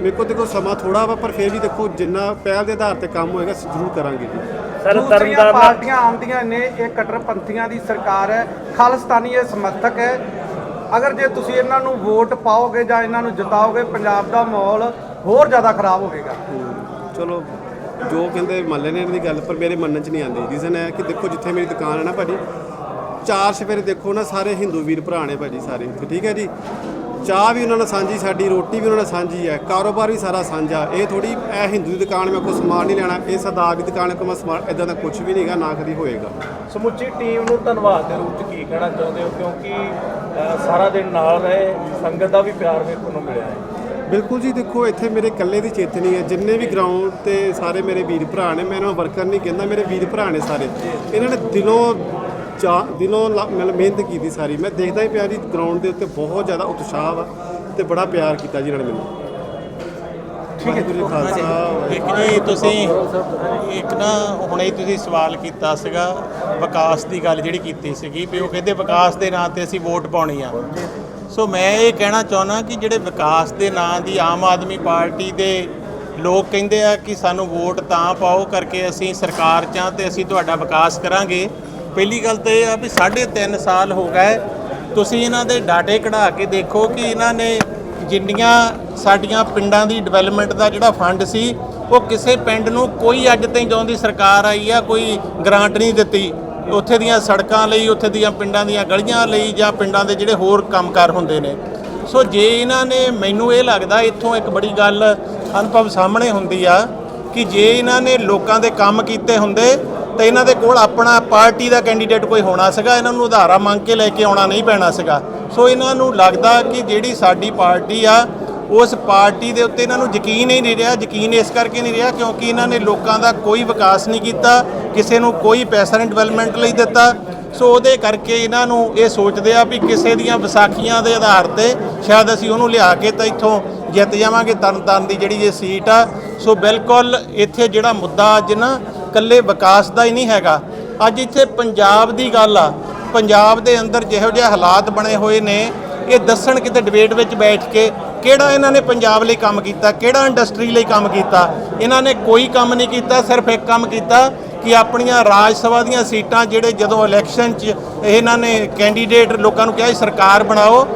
ਮੇਰੇ ਕੋਲ ਦੇਖੋ ਸਮਾਂ ਥੋੜਾ ਵਾ ਪਰ ਫੇਰ ਵੀ ਦੇਖੋ ਜਿੰਨਾ ਪਹਿਲ ਦੇ ਆਧਾਰ ਤੇ ਕੰਮ ਹੋਏਗਾ ਜ਼ਰੂਰ ਕਰਾਂਗੇ। ਜੀ ਸਰ ਤਰਨਤਾਰਨ ਪਾਰਟੀਆਂ ਆਉਂਦੀਆਂ ਨੇ ਇਹ ਕਟਰਪੰਥੀਆਂ ਦੀ ਸਰਕਾਰ ਹੈ। ਖਾਲਿਸਤਾਨੀ ਇਹ ਸਮਰਥਕ ਹੈ। ਅਗਰ ਜੇ ਤੁਸੀਂ ਇਹਨਾਂ ਨੂੰ ਵੋਟ ਪਾਓਗੇ ਜਾਂ ਇਹਨਾਂ ਨੂੰ ਜਿਤਾਓਗੇ, ਪੰਜਾਬ ਦਾ ਮਾਹੌਲ ਹੋਰ ਜ਼ਿਆਦਾ ਖਰਾਬ ਹੋਵੇਗਾ। ਚਲੋ, ਜੋ ਕਹਿੰਦੇ ਮੰਨ ਲੈਣੇ ਇਹਨਾਂ ਦੀ ਗੱਲ, ਪਰ ਮੇਰੇ ਮੰਨਣ ਚ ਨਹੀਂ ਆਉਂਦੀ। ਰੀਜ਼ਨ ਹੈ ਕਿ ਦੇਖੋ, ਜਿੱਥੇ ਮੇਰੀ ਦੁਕਾਨ ਹੈ ਨਾ ਭਾਜੀ, ਚਾਰ ਸਵੇਰੇ ਦੇਖੋ ਨਾ, ਸਾਰੇ ਹਿੰਦੂ ਵੀਰ ਭਰਾ ਨੇ ਭਾਜੀ ਸਾਰੇ ਇੱਥੇ, ਠੀਕ ਹੈ ਜੀ? ਚਾਹ ਵੀ ਉਹਨਾਂ ਨਾਲ ਸਾਂਝੀ ਸਾਡੀ ਰੋਟੀ ਵੀ ਉਹਨਾਂ ਨਾਲ ਸਾਂਝੀ ਹੈ ਕਾਰੋਬਾਰ ਵੀ ਸਾਰਾ ਸਾਂਝਾ। ਇਹ ਥੋੜੀ ਇਹ ਹਿੰਦੂ ਦੀ ਦੁਕਾਨ ਮੈਂ ਕੋਈ ਸਮਾਨ ਨਹੀਂ ਲੈਣਾ ਇਹ ਸਰਦਾਰ ਦੀ ਦੁਕਾਨ ਕੋਲ ਮੈਂ ਸਮਾਨ ਇਦਾਂ ਦਾ ਕੁਝ ਵੀ ਨਹੀਂਗਾ ਨਾ ਕਦੀ ਹੋਏਗਾ। ਸਮੁੱਚੀ ਟੀਮ ਨੂੰ ਧੰਨਵਾਦ ਦੇ ਰੂਪ 'ਚ ਕੀ ਕਹਿਣਾ ਚਾਹੁੰਦੇ ਹੋ? ਕਿਉਂਕਿ ਸਾਰਾ ਦਿਨ ਨਾਲ ਰਹੇ ਸੰਗਤ ਦਾ ਵੀ ਪਿਆਰ ਵੇਖਣ ਨੂੰ ਮਿਲਿਆ ਹੈ। ਬਿਲਕੁਲ ਜੀ ਦੇਖੋ ਇੱਥੇ ਮੇਰੇ ਇਕੱਲੇ ਦੀ ਚੇਤਨੀ ਹੈ। ਜਿੰਨੇ ਵੀ ਗਰਾਊਂਡ ਤੇ ਸਾਰੇ ਮੇਰੇ ਵੀਰ ਭਰਾ ਨੇ ਮੈਂ ਇਹਨਾਂ ਵਰਕਰ ਨਹੀਂ ਕਹਿੰਦਾ ਮੇਰੇ ਵੀਰ ਭਰਾ ਨੇ ਸਾਰੇ। ਇਹਨਾਂ ਨੇ ਦਿਲੋਂ ਚਾ ਲਾ- ਮਤਲਬ ਮਿਹਨਤ ਕੀਤੀ ਸਾਰੀ। ਮੈਂ ਦੇਖਦਾ ਹੀ ਪਿਆ ਜੀ ਗਰਾਊਂਡ ਦੇ ਉੱਤੇ ਬਹੁਤ ਜ਼ਿਆਦਾ ਉਤਸ਼ਾਹ ਵਾ ਤੇ ਬੜਾ ਪਿਆਰ ਕੀਤਾ ਜੀ ਇਹਨਾਂ ਨੇ ਮੈਨੂੰ। ਠੀਕ ਹੈ ਜੀ। ਖਾਲਸਾ ਇੱਕ ਜੀ ਤੁਸੀਂ ਇੱਕ ਨਾ ਹੁਣੇ ਹੀ ਤੁਸੀਂ ਸਵਾਲ ਕੀਤਾ ਸੀਗਾ ਵਿਕਾਸ ਦੀ ਗੱਲ ਜਿਹੜੀ ਕੀਤੀ ਸੀਗੀ ਵੀ ਉਹ ਕਹਿੰਦੇ ਵਿਕਾਸ ਦੇ ਨਾਂ ਤੇ ਅਸੀਂ ਵੋਟ ਪਾਉਣੀ ਆ। ਸੋ ਮੈਂ ਇਹ ਕਹਿਣਾ ਚਾਹੁੰਦਾ ਕਿ ਜਿਹੜੇ ਵਿਕਾਸ ਦੇ ਨਾਂ ਦੀ ਆਮ ਆਦਮੀ ਪਾਰਟੀ ਦੇ ਲੋਕ ਕਹਿੰਦੇ ਆ ਕਿ ਸਾਨੂੰ ਵੋਟ ਤਾਂ ਪਾਓ ਕਰਕੇ ਅਸੀਂ ਸਰਕਾਰ 'ਚ ਤੇ ਅਸੀਂ ਤੁਹਾਡਾ ਵਿਕਾਸ ਕਰਾਂਗੇ। ਪਹਿਲੀ ਗੱਲ ਤਾਂ ਇਹ ਆ ਵੀ 3.5 ਸਾਲ ਹੋ ਗਏ। ਤੁਸੀਂ ਇਹਨਾਂ ਦੇ ਡਾਟੇ ਕਢਾ ਕੇ ਦੇਖੋ ਕਿ ਇਹਨਾਂ ਨੇ ਜਿੰਨੀਆਂ ਸਾਡੀਆਂ ਪਿੰਡਾਂ ਦੀ ਡਿਵੈਲਪਮੈਂਟ ਦਾ ਜਿਹੜਾ ਫੰਡ ਸੀ, ਉਹ ਕਿਸੇ ਪਿੰਡ ਨੂੰ ਕੋਈ ਅੱਜ ਤਾਈਂ ਜਦੋਂ ਦੀ ਸਰਕਾਰ ਆਈ ਆ, ਕੋਈ ਗ੍ਰਾਂਟ ਨਹੀਂ ਦਿੱਤੀ। ਉੱਥੇ ਦੀਆਂ ਸੜਕਾਂ ਲਈ, ਉੱਥੇ ਦੀਆਂ ਪਿੰਡਾਂ ਦੀਆਂ ਗਲੀਆਂ ਲਈ ਜਾਂ ਪਿੰਡਾਂ ਦੇ ਜਿਹੜੇ ਹੋਰ ਕੰਮਕਾਰ ਹੁੰਦੇ ਨੇ। ਸੋ ਜੇ ਇਹਨਾਂ ਨੇ ਮੈਨੂੰ ਇਹ ਲੱਗਦਾ, ਇੱਥੋਂ ਇੱਕ ਬੜੀ ਗੱਲ ਅਨੁਭਵ ਸਾਹਮਣੇ ਹੁੰਦੀ ਆ ਕਿ ਜੇ ਇਹਨਾਂ ਨੇ ਲੋਕਾਂ ਦੇ ਕੰਮ ਕੀਤੇ ਹੁੰਦੇ ਤਾਂ ਇਹਨਾਂ ਦੇ ਕੋਲ ਆਪਣਾ ਪਾਰਟੀ ਦਾ ਕੈਂਡੀਡੇਟ ਕੋਈ ਹੋਣਾ ਸੀਗਾ, ਇਹਨਾਂ ਨੂੰ ਉਧਾਰਾ ਮੰਗ ਕੇ ਲੈ ਕੇ ਆਉਣਾ ਨਹੀਂ ਪੈਣਾ ਸੀਗਾ। ਸੋ ਇਹਨਾਂ ਨੂੰ ਲੱਗਦਾ ਕਿ ਜਿਹੜੀ ਸਾਡੀ ਪਾਰਟੀ ਆ, ਉਸ ਪਾਰਟੀ ਦੇ ਉੱਤੇ ਇਹਨਾਂ ਨੂੰ ਯਕੀਨ ਹੀ ਨਹੀਂ ਰਿਹਾ, ਯਕੀਨ ਇਸ ਕਰਕੇ ਨਹੀਂ ਰਿਹਾ ਕਿਉਂਕਿ ਇਹਨਾਂ ਨੇ ਲੋਕਾਂ ਦਾ ਕੋਈ ਵਿਕਾਸ ਨਹੀਂ ਕੀਤਾ, ਕਿਸੇ ਨੂੰ ਕੋਈ ਪੈਸਾ ਨਹੀਂ ਡਿਵੈਲਪਮੈਂਟ ਲਈ ਦਿੱਤਾ। ਸੋ ਉਹਦੇ ਕਰਕੇ ਇਹਨਾਂ ਨੂੰ ਇਹ ਸੋਚਦੇ ਆ ਵੀ ਕਿਸੇ ਦੀਆਂ ਵਿਸਾਖੀਆਂ ਦੇ ਆਧਾਰ ਤੇ ਸ਼ਾਇਦ ਅਸੀਂ ਉਹਨੂੰ ਲਿਆ ਕੇ ਤਾਂ ਇੱਥੋਂ ਜਿੱਤ ਜਾਵਾਂਗੇ ਤਰਨਤਾਰਨ ਦੀ ਜਿਹੜੀ ਇਹ ਸੀਟ ਆ। ਸੋ ਬਿਲਕੁਲ ਇੱਥੇ ਜਿਹੜਾ ਮੁੱਦਾ ਅੱਜ ਨਾ ਇਕੱਲੇ ਵਿਕਾਸ ਦਾ ਹੀ ਨਹੀਂ ਹੈਗਾ। ਅੱਜ ਇੱਥੇ ਪੰਜਾਬ ਦੀ ਗੱਲ ਆ। ਪੰਜਾਬ ਦੇ ਅੰਦਰ ਜਿਹੋ ਜਿਹੇ ਹਾਲਾਤ ਬਣੇ ਹੋਏ ਨੇ, ਇਹ ਦੱਸਣ ਕਿਤੇ ਡਿਬੇਟ ਵਿੱਚ ਬੈਠ ਕੇ ਕਿਹੜਾ ਇਹਨਾਂ ਨੇ ਪੰਜਾਬ ਲਈ ਕੰਮ ਕੀਤਾ, ਕਿਹੜਾ ਇੰਡਸਟਰੀ ਲਈ ਕੰਮ ਕੀਤਾ। ਇਹਨਾਂ ਨੇ ਕੋਈ ਕੰਮ ਨਹੀਂ ਕੀਤਾ, ਸਿਰਫ ਇੱਕ ਕੰਮ ਕੀਤਾ ਕਿ ਆਪਣੀਆਂ ਰਾਜ ਸਭਾ ਦੀਆਂ ਸੀਟਾਂ ਜਿਹੜੇ ਜਦੋਂ ਇਲੈਕਸ਼ਨ 'ਚ ਇਹਨਾਂ ਨੇ ਕੈਂਡੀਡੇਟ ਲੋਕਾਂ ਨੂੰ ਕਿਹਾ ਸਰਕਾਰ ਬਣਾਓ।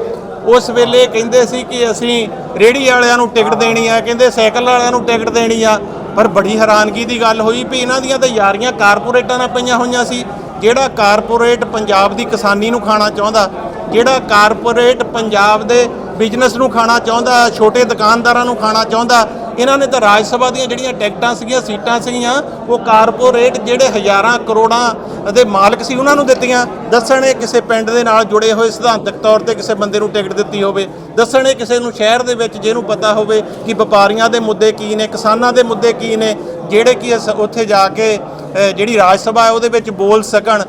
ਉਸ ਵੇਲੇ ਕਹਿੰਦੇ ਸੀ ਕਿ ਅਸੀਂ ਰੇੜੀ ਵਾਲਿਆਂ ਨੂੰ ਟਿਕਟ ਦੇਣੀ ਆ, ਕਹਿੰਦੇ ਸਾਈਕਲ ਵਾਲਿਆਂ ਨੂੰ ਟਿਕਟ ਦੇਣੀ ਆ। ਪਰ ਬੜੀ ਹੈਰਾਨਗੀ ਦੀ ਗੱਲ ਹੋਈ ਵੀ ਇਹਨਾਂ ਦੀਆਂ ਤਾਂ ਯਾਰੀਆਂ ਕਾਰਪੋਰੇਟਾਂ ਨਾਲ ਪਈਆਂ ਹੋਈਆਂ ਸੀ। ਜਿਹੜਾ ਕਾਰਪੋਰੇਟ ਪੰਜਾਬ ਦੀ ਕਿਸਾਨੀ ਨੂੰ ਖਾਣਾ ਚਾਹੁੰਦਾ, ਜਿਹੜਾ ਕਾਰਪੋਰੇਟ ਪੰਜਾਬ ਦੇ ਬਿਜ਼ਨਸ ਨੂੰ ਖਾਣਾ ਚਾਹੁੰਦਾ, ਛੋਟੇ ਦੁਕਾਨਦਾਰਾਂ ਨੂੰ ਖਾਣਾ ਚਾਹੁੰਦਾ ਇਹਨਾਂ ਨੇ ਤਾਂ ਰਾਜ ਸਭਾ ਦੀਆਂ ਜਿਹੜੀਆਂ ਟਿਕਟਾਂ ਸੀਗੀਆਂ, ਸੀਟਾਂ ਸੀਗੀਆਂ, ਉਹ ਕਾਰਪੋਰੇਟ ਜਿਹੜੇ ਹਜ਼ਾਰਾਂ ਕਰੋੜਾਂ ਦੇ ਮਾਲਕ ਸੀ, ਉਹਨਾਂ ਨੂੰ ਦਿੱਤੀਆਂ। ਦੱਸਣ ਇਹ ਕਿਸੇ ਪਿੰਡ ਦੇ ਨਾਲ ਜੁੜੇ ਹੋਏ ਸਿਧਾਂਤਕ ਤੌਰ ਤੇ ਕਿਸੇ ਬੰਦੇ ਨੂੰ ਟਿਕਟ ਦਿੱਤੀ ਹੋਵੇ। ਦੱਸਣ ਇਹ ਕਿਸੇ ਨੂੰ ਸ਼ਹਿਰ ਦੇ ਵਿੱਚ ਜਿਹਨੂੰ ਪਤਾ ਹੋਵੇ ਕਿ ਵਪਾਰੀਆਂ ਦੇ ਮੁੱਦੇ ਕੀ ਨੇ, ਕਿਸਾਨਾਂ ਦੇ ਮੁੱਦੇ ਕੀ ਨੇ, ਜਿਹੜੇ ਕਿ ਅਸ- ਉੱਥੇ ਜਾ ਕੇ ਜਿਹੜੀ ਰਾਜ ਸਭਾ ਹੈ, ਉਹਦੇ ਵਿੱਚ ਬੋਲ ਸਕਣ।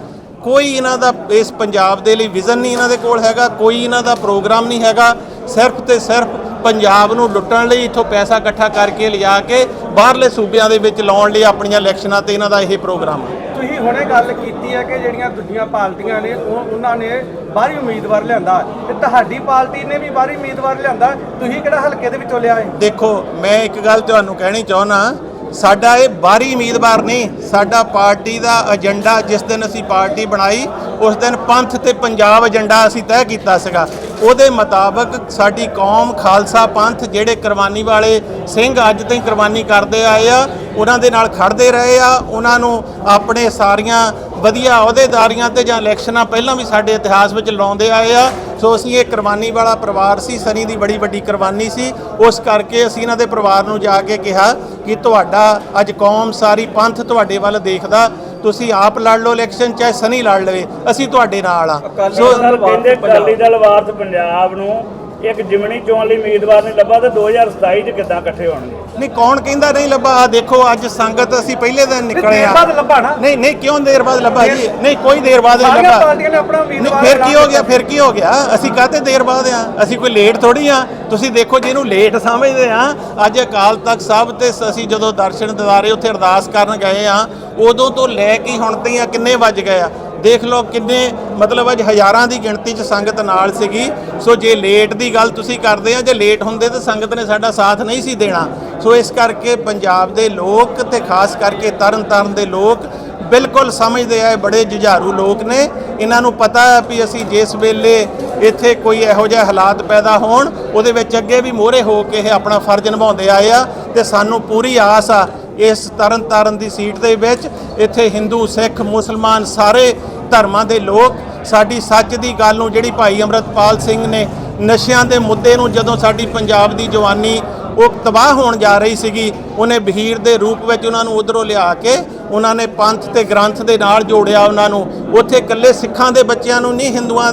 ਕੋਈ ਇਹਨਾਂ ਦਾ ਇਸ ਪੰਜਾਬ ਦੇ ਲਈ ਵਿਜ਼ਨ ਨਹੀਂ ਇਹਨਾਂ ਦੇ ਕੋਲ ਹੈਗਾ, ਕੋਈ ਇਹਨਾਂ ਦਾ ਪ੍ਰੋਗਰਾਮ ਨਹੀਂ ਹੈਗਾ। ਸਿਰਫ ਤੇ ਸਿਰਫ ਪੰਜਾਬ ਨੂੰ ਲੁੱਟਣ ਲਈ ਇੱਥੋਂ ਪੈਸਾ ਇਕੱਠਾ ਕਰਕੇ ਲਿਜਾ ਕੇ ਬਾਹਰਲੇ ਸੂਬਿਆਂ ਦੇ ਵਿੱਚ ਲਾਉਣ ਲਈ ਆਪਣੀਆਂ ਇਲੈਕਸ਼ਨਾਂ ਤੇ ਇਹਨਾਂ ਦਾ ਇਹ ਪ੍ਰੋਗਰਾਮ ਹੈ ਤੁਸੀਂ ਹੁਣੇ ਗੱਲ ਕੀਤੀ ਹੈ ਕਿ ਜਿਹੜੀਆਂ ਦੂਜੀਆਂ ਪਾਰਟੀਆਂ ਨੇ ਉਹ ਉਹਨਾਂ ਨੇ ਬਾਹਰੀ ਉਮੀਦਵਾਰ ਲਿਆਂਦਾ ਤੇ ਤੁਹਾਡੀ ਪਾਰਟੀ ਨੇ ਵੀ ਬਾਹਰੀ ਉਮੀਦਵਾਰ ਲਿਆਂਦਾ। ਤੁਸੀਂ ਕਿਹੜਾ ਹਲਕੇ ਦੇ ਵਿੱਚੋਂ ਲਿਆ ਹੈ ਦੇਖੋ ਮੈਂ ਇੱਕ ਗੱਲ ਤੁਹਾਨੂੰ ਕਹਿਣੀ ਚਾਹੁੰਦਾ ਸਾਡਾ ਇਹ ਬਾਹਰੀ ਉਮੀਦਵਾਰ ਨਹੀਂ ਸਾਡਾ ਪਾਰਟੀ ਦਾ ਏਜੰਡਾ ਜਿਸ ਦਿਨ ਅਸੀਂ ਪਾਰਟੀ ਬਣਾਈ ਉਸ ਦਿਨ ਪੰਥ ਤੇ ਪੰਜਾਬ ਏਜੰਡਾ ਅਸੀਂ ਤੈਅ ਕੀਤਾ ਸੀਗਾ। ਉਹਦੇ ਮੁਤਾਬਕ ਸਾਡੀ ਕੌਮ ਖਾਲਸਾ ਪੰਥ ਜਿਹੜੇ ਕੁਰਬਾਨੀ ਵਾਲੇ ਸਿੰਘ ਅੱਜ ਤਾਈਂ ਕੁਰਬਾਨੀ ਕਰਦੇ ਆਏ ਆ, ਉਹਨਾਂ ਦੇ ਨਾਲ ਖੜਦੇ ਰਹੇ ਆ, ਉਹਨਾਂ ਨੂੰ ਆਪਣੇ ਸਾਰੀਆਂ ਵਧੀਆ ਅਹੁਦੇਦਾਰੀਆਂ ਤੇ ਜਾਂ ਇਲੈਕਸ਼ਨਾਂ ਪਹਿਲਾਂ ਵੀ ਸਾਡੇ ਇਤਿਹਾਸ ਵਿੱਚ ਲਾਉਂਦੇ ਆਏ ਆ। ਸੋ ਅਸੀਂ ਇਹ ਕੁਰਬਾਨੀ ਵਾਲਾ ਪਰਿਵਾਰ ਸੀ, ਸਨੀ ਦੀ ਬੜੀ ਵੱਡੀ ਕੁਰਬਾਨੀ ਸੀ। ਉਸ ਕਰਕੇ ਅਸੀਂ ਇਹਨਾਂ ਦੇ ਪਰਿਵਾਰ ਨੂੰ ਜਾ ਕੇ ਕਿਹਾ ਕਿ ਤੁਹਾਡਾ ਅੱਜ ਕੌਮ ਸਾਰੀ ਪੰਥ ਤੁਹਾਡੇ ਵੱਲ ਦੇਖਦਾ ਤੁਸੀਂ ਆਪ ਲੜ ਲਓ ਇਲੈਕਸ਼ਨ ਚਾਹੇ ਸਨੀ ਲੜ ਲਵੇ ਅਸੀਂ ਤੁਹਾਡੇ ਨਾਲ ਆ ਅਕਾਲੀ ਦਲ ਵਾਰਸ ਕਹਿੰਦੇ। ਅਕਾਲੀ ਦਲ ਵਾਰਸ ਪੰਜਾਬ ਨੂੰ ਇੱਕ ਜਿਮਣੀ ਚੋਣ ਲਈ ਉਮੀਦਵਾਰ ਨਹੀਂ ਲੱਭਾ ਤੇ 2027 ਚ ਕਿੱਦਾਂ ਇਕੱਠੇ ਹੋਣਗੇ? ਨਹੀਂ ਕੌਣ ਕਹਿੰਦਾ ਨਹੀਂ ਲੱਭਾ? ਆਹ ਦੇਖੋ ਅੱਜ ਸੰਗਤ ਅਸੀਂ ਪਹਿਲੇ ਦਿਨ ਨਿਕਲੇ ਦੇਰ ਆ ਬਾਅਦ ਲੱਭਾ ਨਾ। ਨਹੀਂ ਨਹੀਂ ਕਿਉਂ ਦੇਰ ਬਾਅਦ ਲੱਭਾ ਜੀ? ਨਹੀਂ ਕੋਈ ਦੇਰ ਬਾਅਦ ਨਹੀਂ ਸਾਰੀਆਂ ਲੱਭਾ। ਪਾਰਟੀਆਂ ਨੇ ਆਪਣਾ ਨਹੀਂ ਉਮੀਦਵਾਰ ਫਿਰ ਕੀ ਹੋ ਗਿਆ ਫਿਰ ਕੀ ਹੋ ਗਿਆ? ਅਸੀਂ ਕਾਹਤੇ ਦੇਰ ਬਾਅਦ ਆ ਅਸੀਂ ਕੋਈ ਲੇਟ ਥੋੜੀ ਆ ਤੁਸੀਂ ਦੇਖੋ ਜਿਹਨੂੰ ਲੇਟ ਸਮਝਦੇ ਆ ਅੱਜ ਅਕਾਲ ਤਖਤ ਸਾਹਿਬ ਤੇ ਸ- ਅਸੀਂ ਜਦੋਂ ਦਰਸ਼ਨ ਦਿਦਾਰੇ ਉੱਥੇ ਅਰਦਾਸ ਕਰਨ ਗਏ ਆ ਉਦੋਂ ਤੋਂ ਲੈ ਕੇ ਹੁਣ ਤਈਆਂ ਕਿੰਨੇ ਵੱਜ ਗਏ ਆ? ਦੇਖ ਲਓ ਕਿੰਨੇ, ਮਤਲਬ ਅੱਜ ਹਜ਼ਾਰਾਂ ਦੀ ਗਿਣਤੀ 'ਚ ਸੰਗਤ ਨਾਲ ਸੀਗੀ। ਸੋ ਜੇ ਲੇਟ ਦੀ ਗੱਲ ਤੁਸੀਂ ਕਰਦੇ ਆ, ਜੇ ਲੇਟ ਹੁੰਦੇ ਤਾਂ ਸੰਗਤ ਨੇ ਸਾਡਾ ਸਾਥ ਨਹੀਂ ਸੀ ਦੇਣਾ। ਸੋ ਇਸ ਕਰਕੇ ਪੰਜਾਬ ਦੇ ਲੋਕ ਤੇ ਖਾਸ ਕਰਕੇ ਤਰਨ ਤਾਰਨ ਦੇ ਲੋਕ ਬਿਲਕੁਲ ਸਮਝਦੇ ਆ ਬੜੇ ਜੁਝਾਰੂ ਲੋਕ ਨੇ। ਇਹਨਾਂ ਨੂੰ ਪਤਾ ਹੈ ਵੀ ਅਸੀਂ ਜਿਸ ਵੇਲੇ ਇੱਥੇ ਕੋਈ ਇਹੋ ਜਿਹੇ ਹਾਲਾਤ ਪੈਦਾ ਹੋਣ, ਉਹਦੇ ਵਿੱਚ ਅੱਗੇ ਵੀ ਮੋਹਰੇ ਹੋ ਕੇ ਇਹ ਆਪਣਾ ਫਰਜ਼ ਨਿਭਾਉਂਦੇ ਆਏ ਆ ਤੇ ਸਾਨੂੰ ਪੂਰੀ ਆਸ ਆ ਇਸ ਤਰਨ ਤਾਰਨ ਦੀ ਸੀਟ ਦੇ ਵਿੱਚ। ਇੱਥੇ ਹਿੰਦੂ, ਸਿੱਖ, ਮੁਸਲਮਾਨ ਸਾਰੇ ਧਰਮਾਂ ਦੇ ਲੋਕ, ਸਾਡੀ ਸੱਚ ਦੀ ਗੱਲ ਨੂੰ ਜਿਹੜੀ ਭਾਈ ਅਮਰਤਪਾਲ ਸਿੰਘ ਨੇ ਨਸ਼ਿਆਂ ਦੇ ਮੁੱਦੇ ਨੂੰ ਜਦੋਂ ਸਾਡੀ ਪੰਜਾਬ ਦੀ ਜਵਾਨੀ ਉਹ ਤਬਾਹ ਹੋਣ ਜਾ ਰਹੀ ਸੀਗੀ, ਉਹਨੇ ਬਹੀਰ ਦੇ ਰੂਪ ਵਿੱਚ ਉਹਨਾਂ ਨੂੰ ਉਧਰੋਂ ਲਿਆ ਕੇ ਉਹਨਾਂ ਨੇ ਪੰਥ ਤੇ ਗ੍ਰੰਥ ਦੇ ਨਾਲ ਜੋੜਿਆ ਉਹਨਾਂ ਨੂੰ। ਉੱਥੇ ਇਕੱਲੇ ਸਿੱਖਾਂ ਦੇ ਬੱਚਿਆਂ ਨੂੰ ਨਹੀਂ ਹਿੰਦੂਆਂ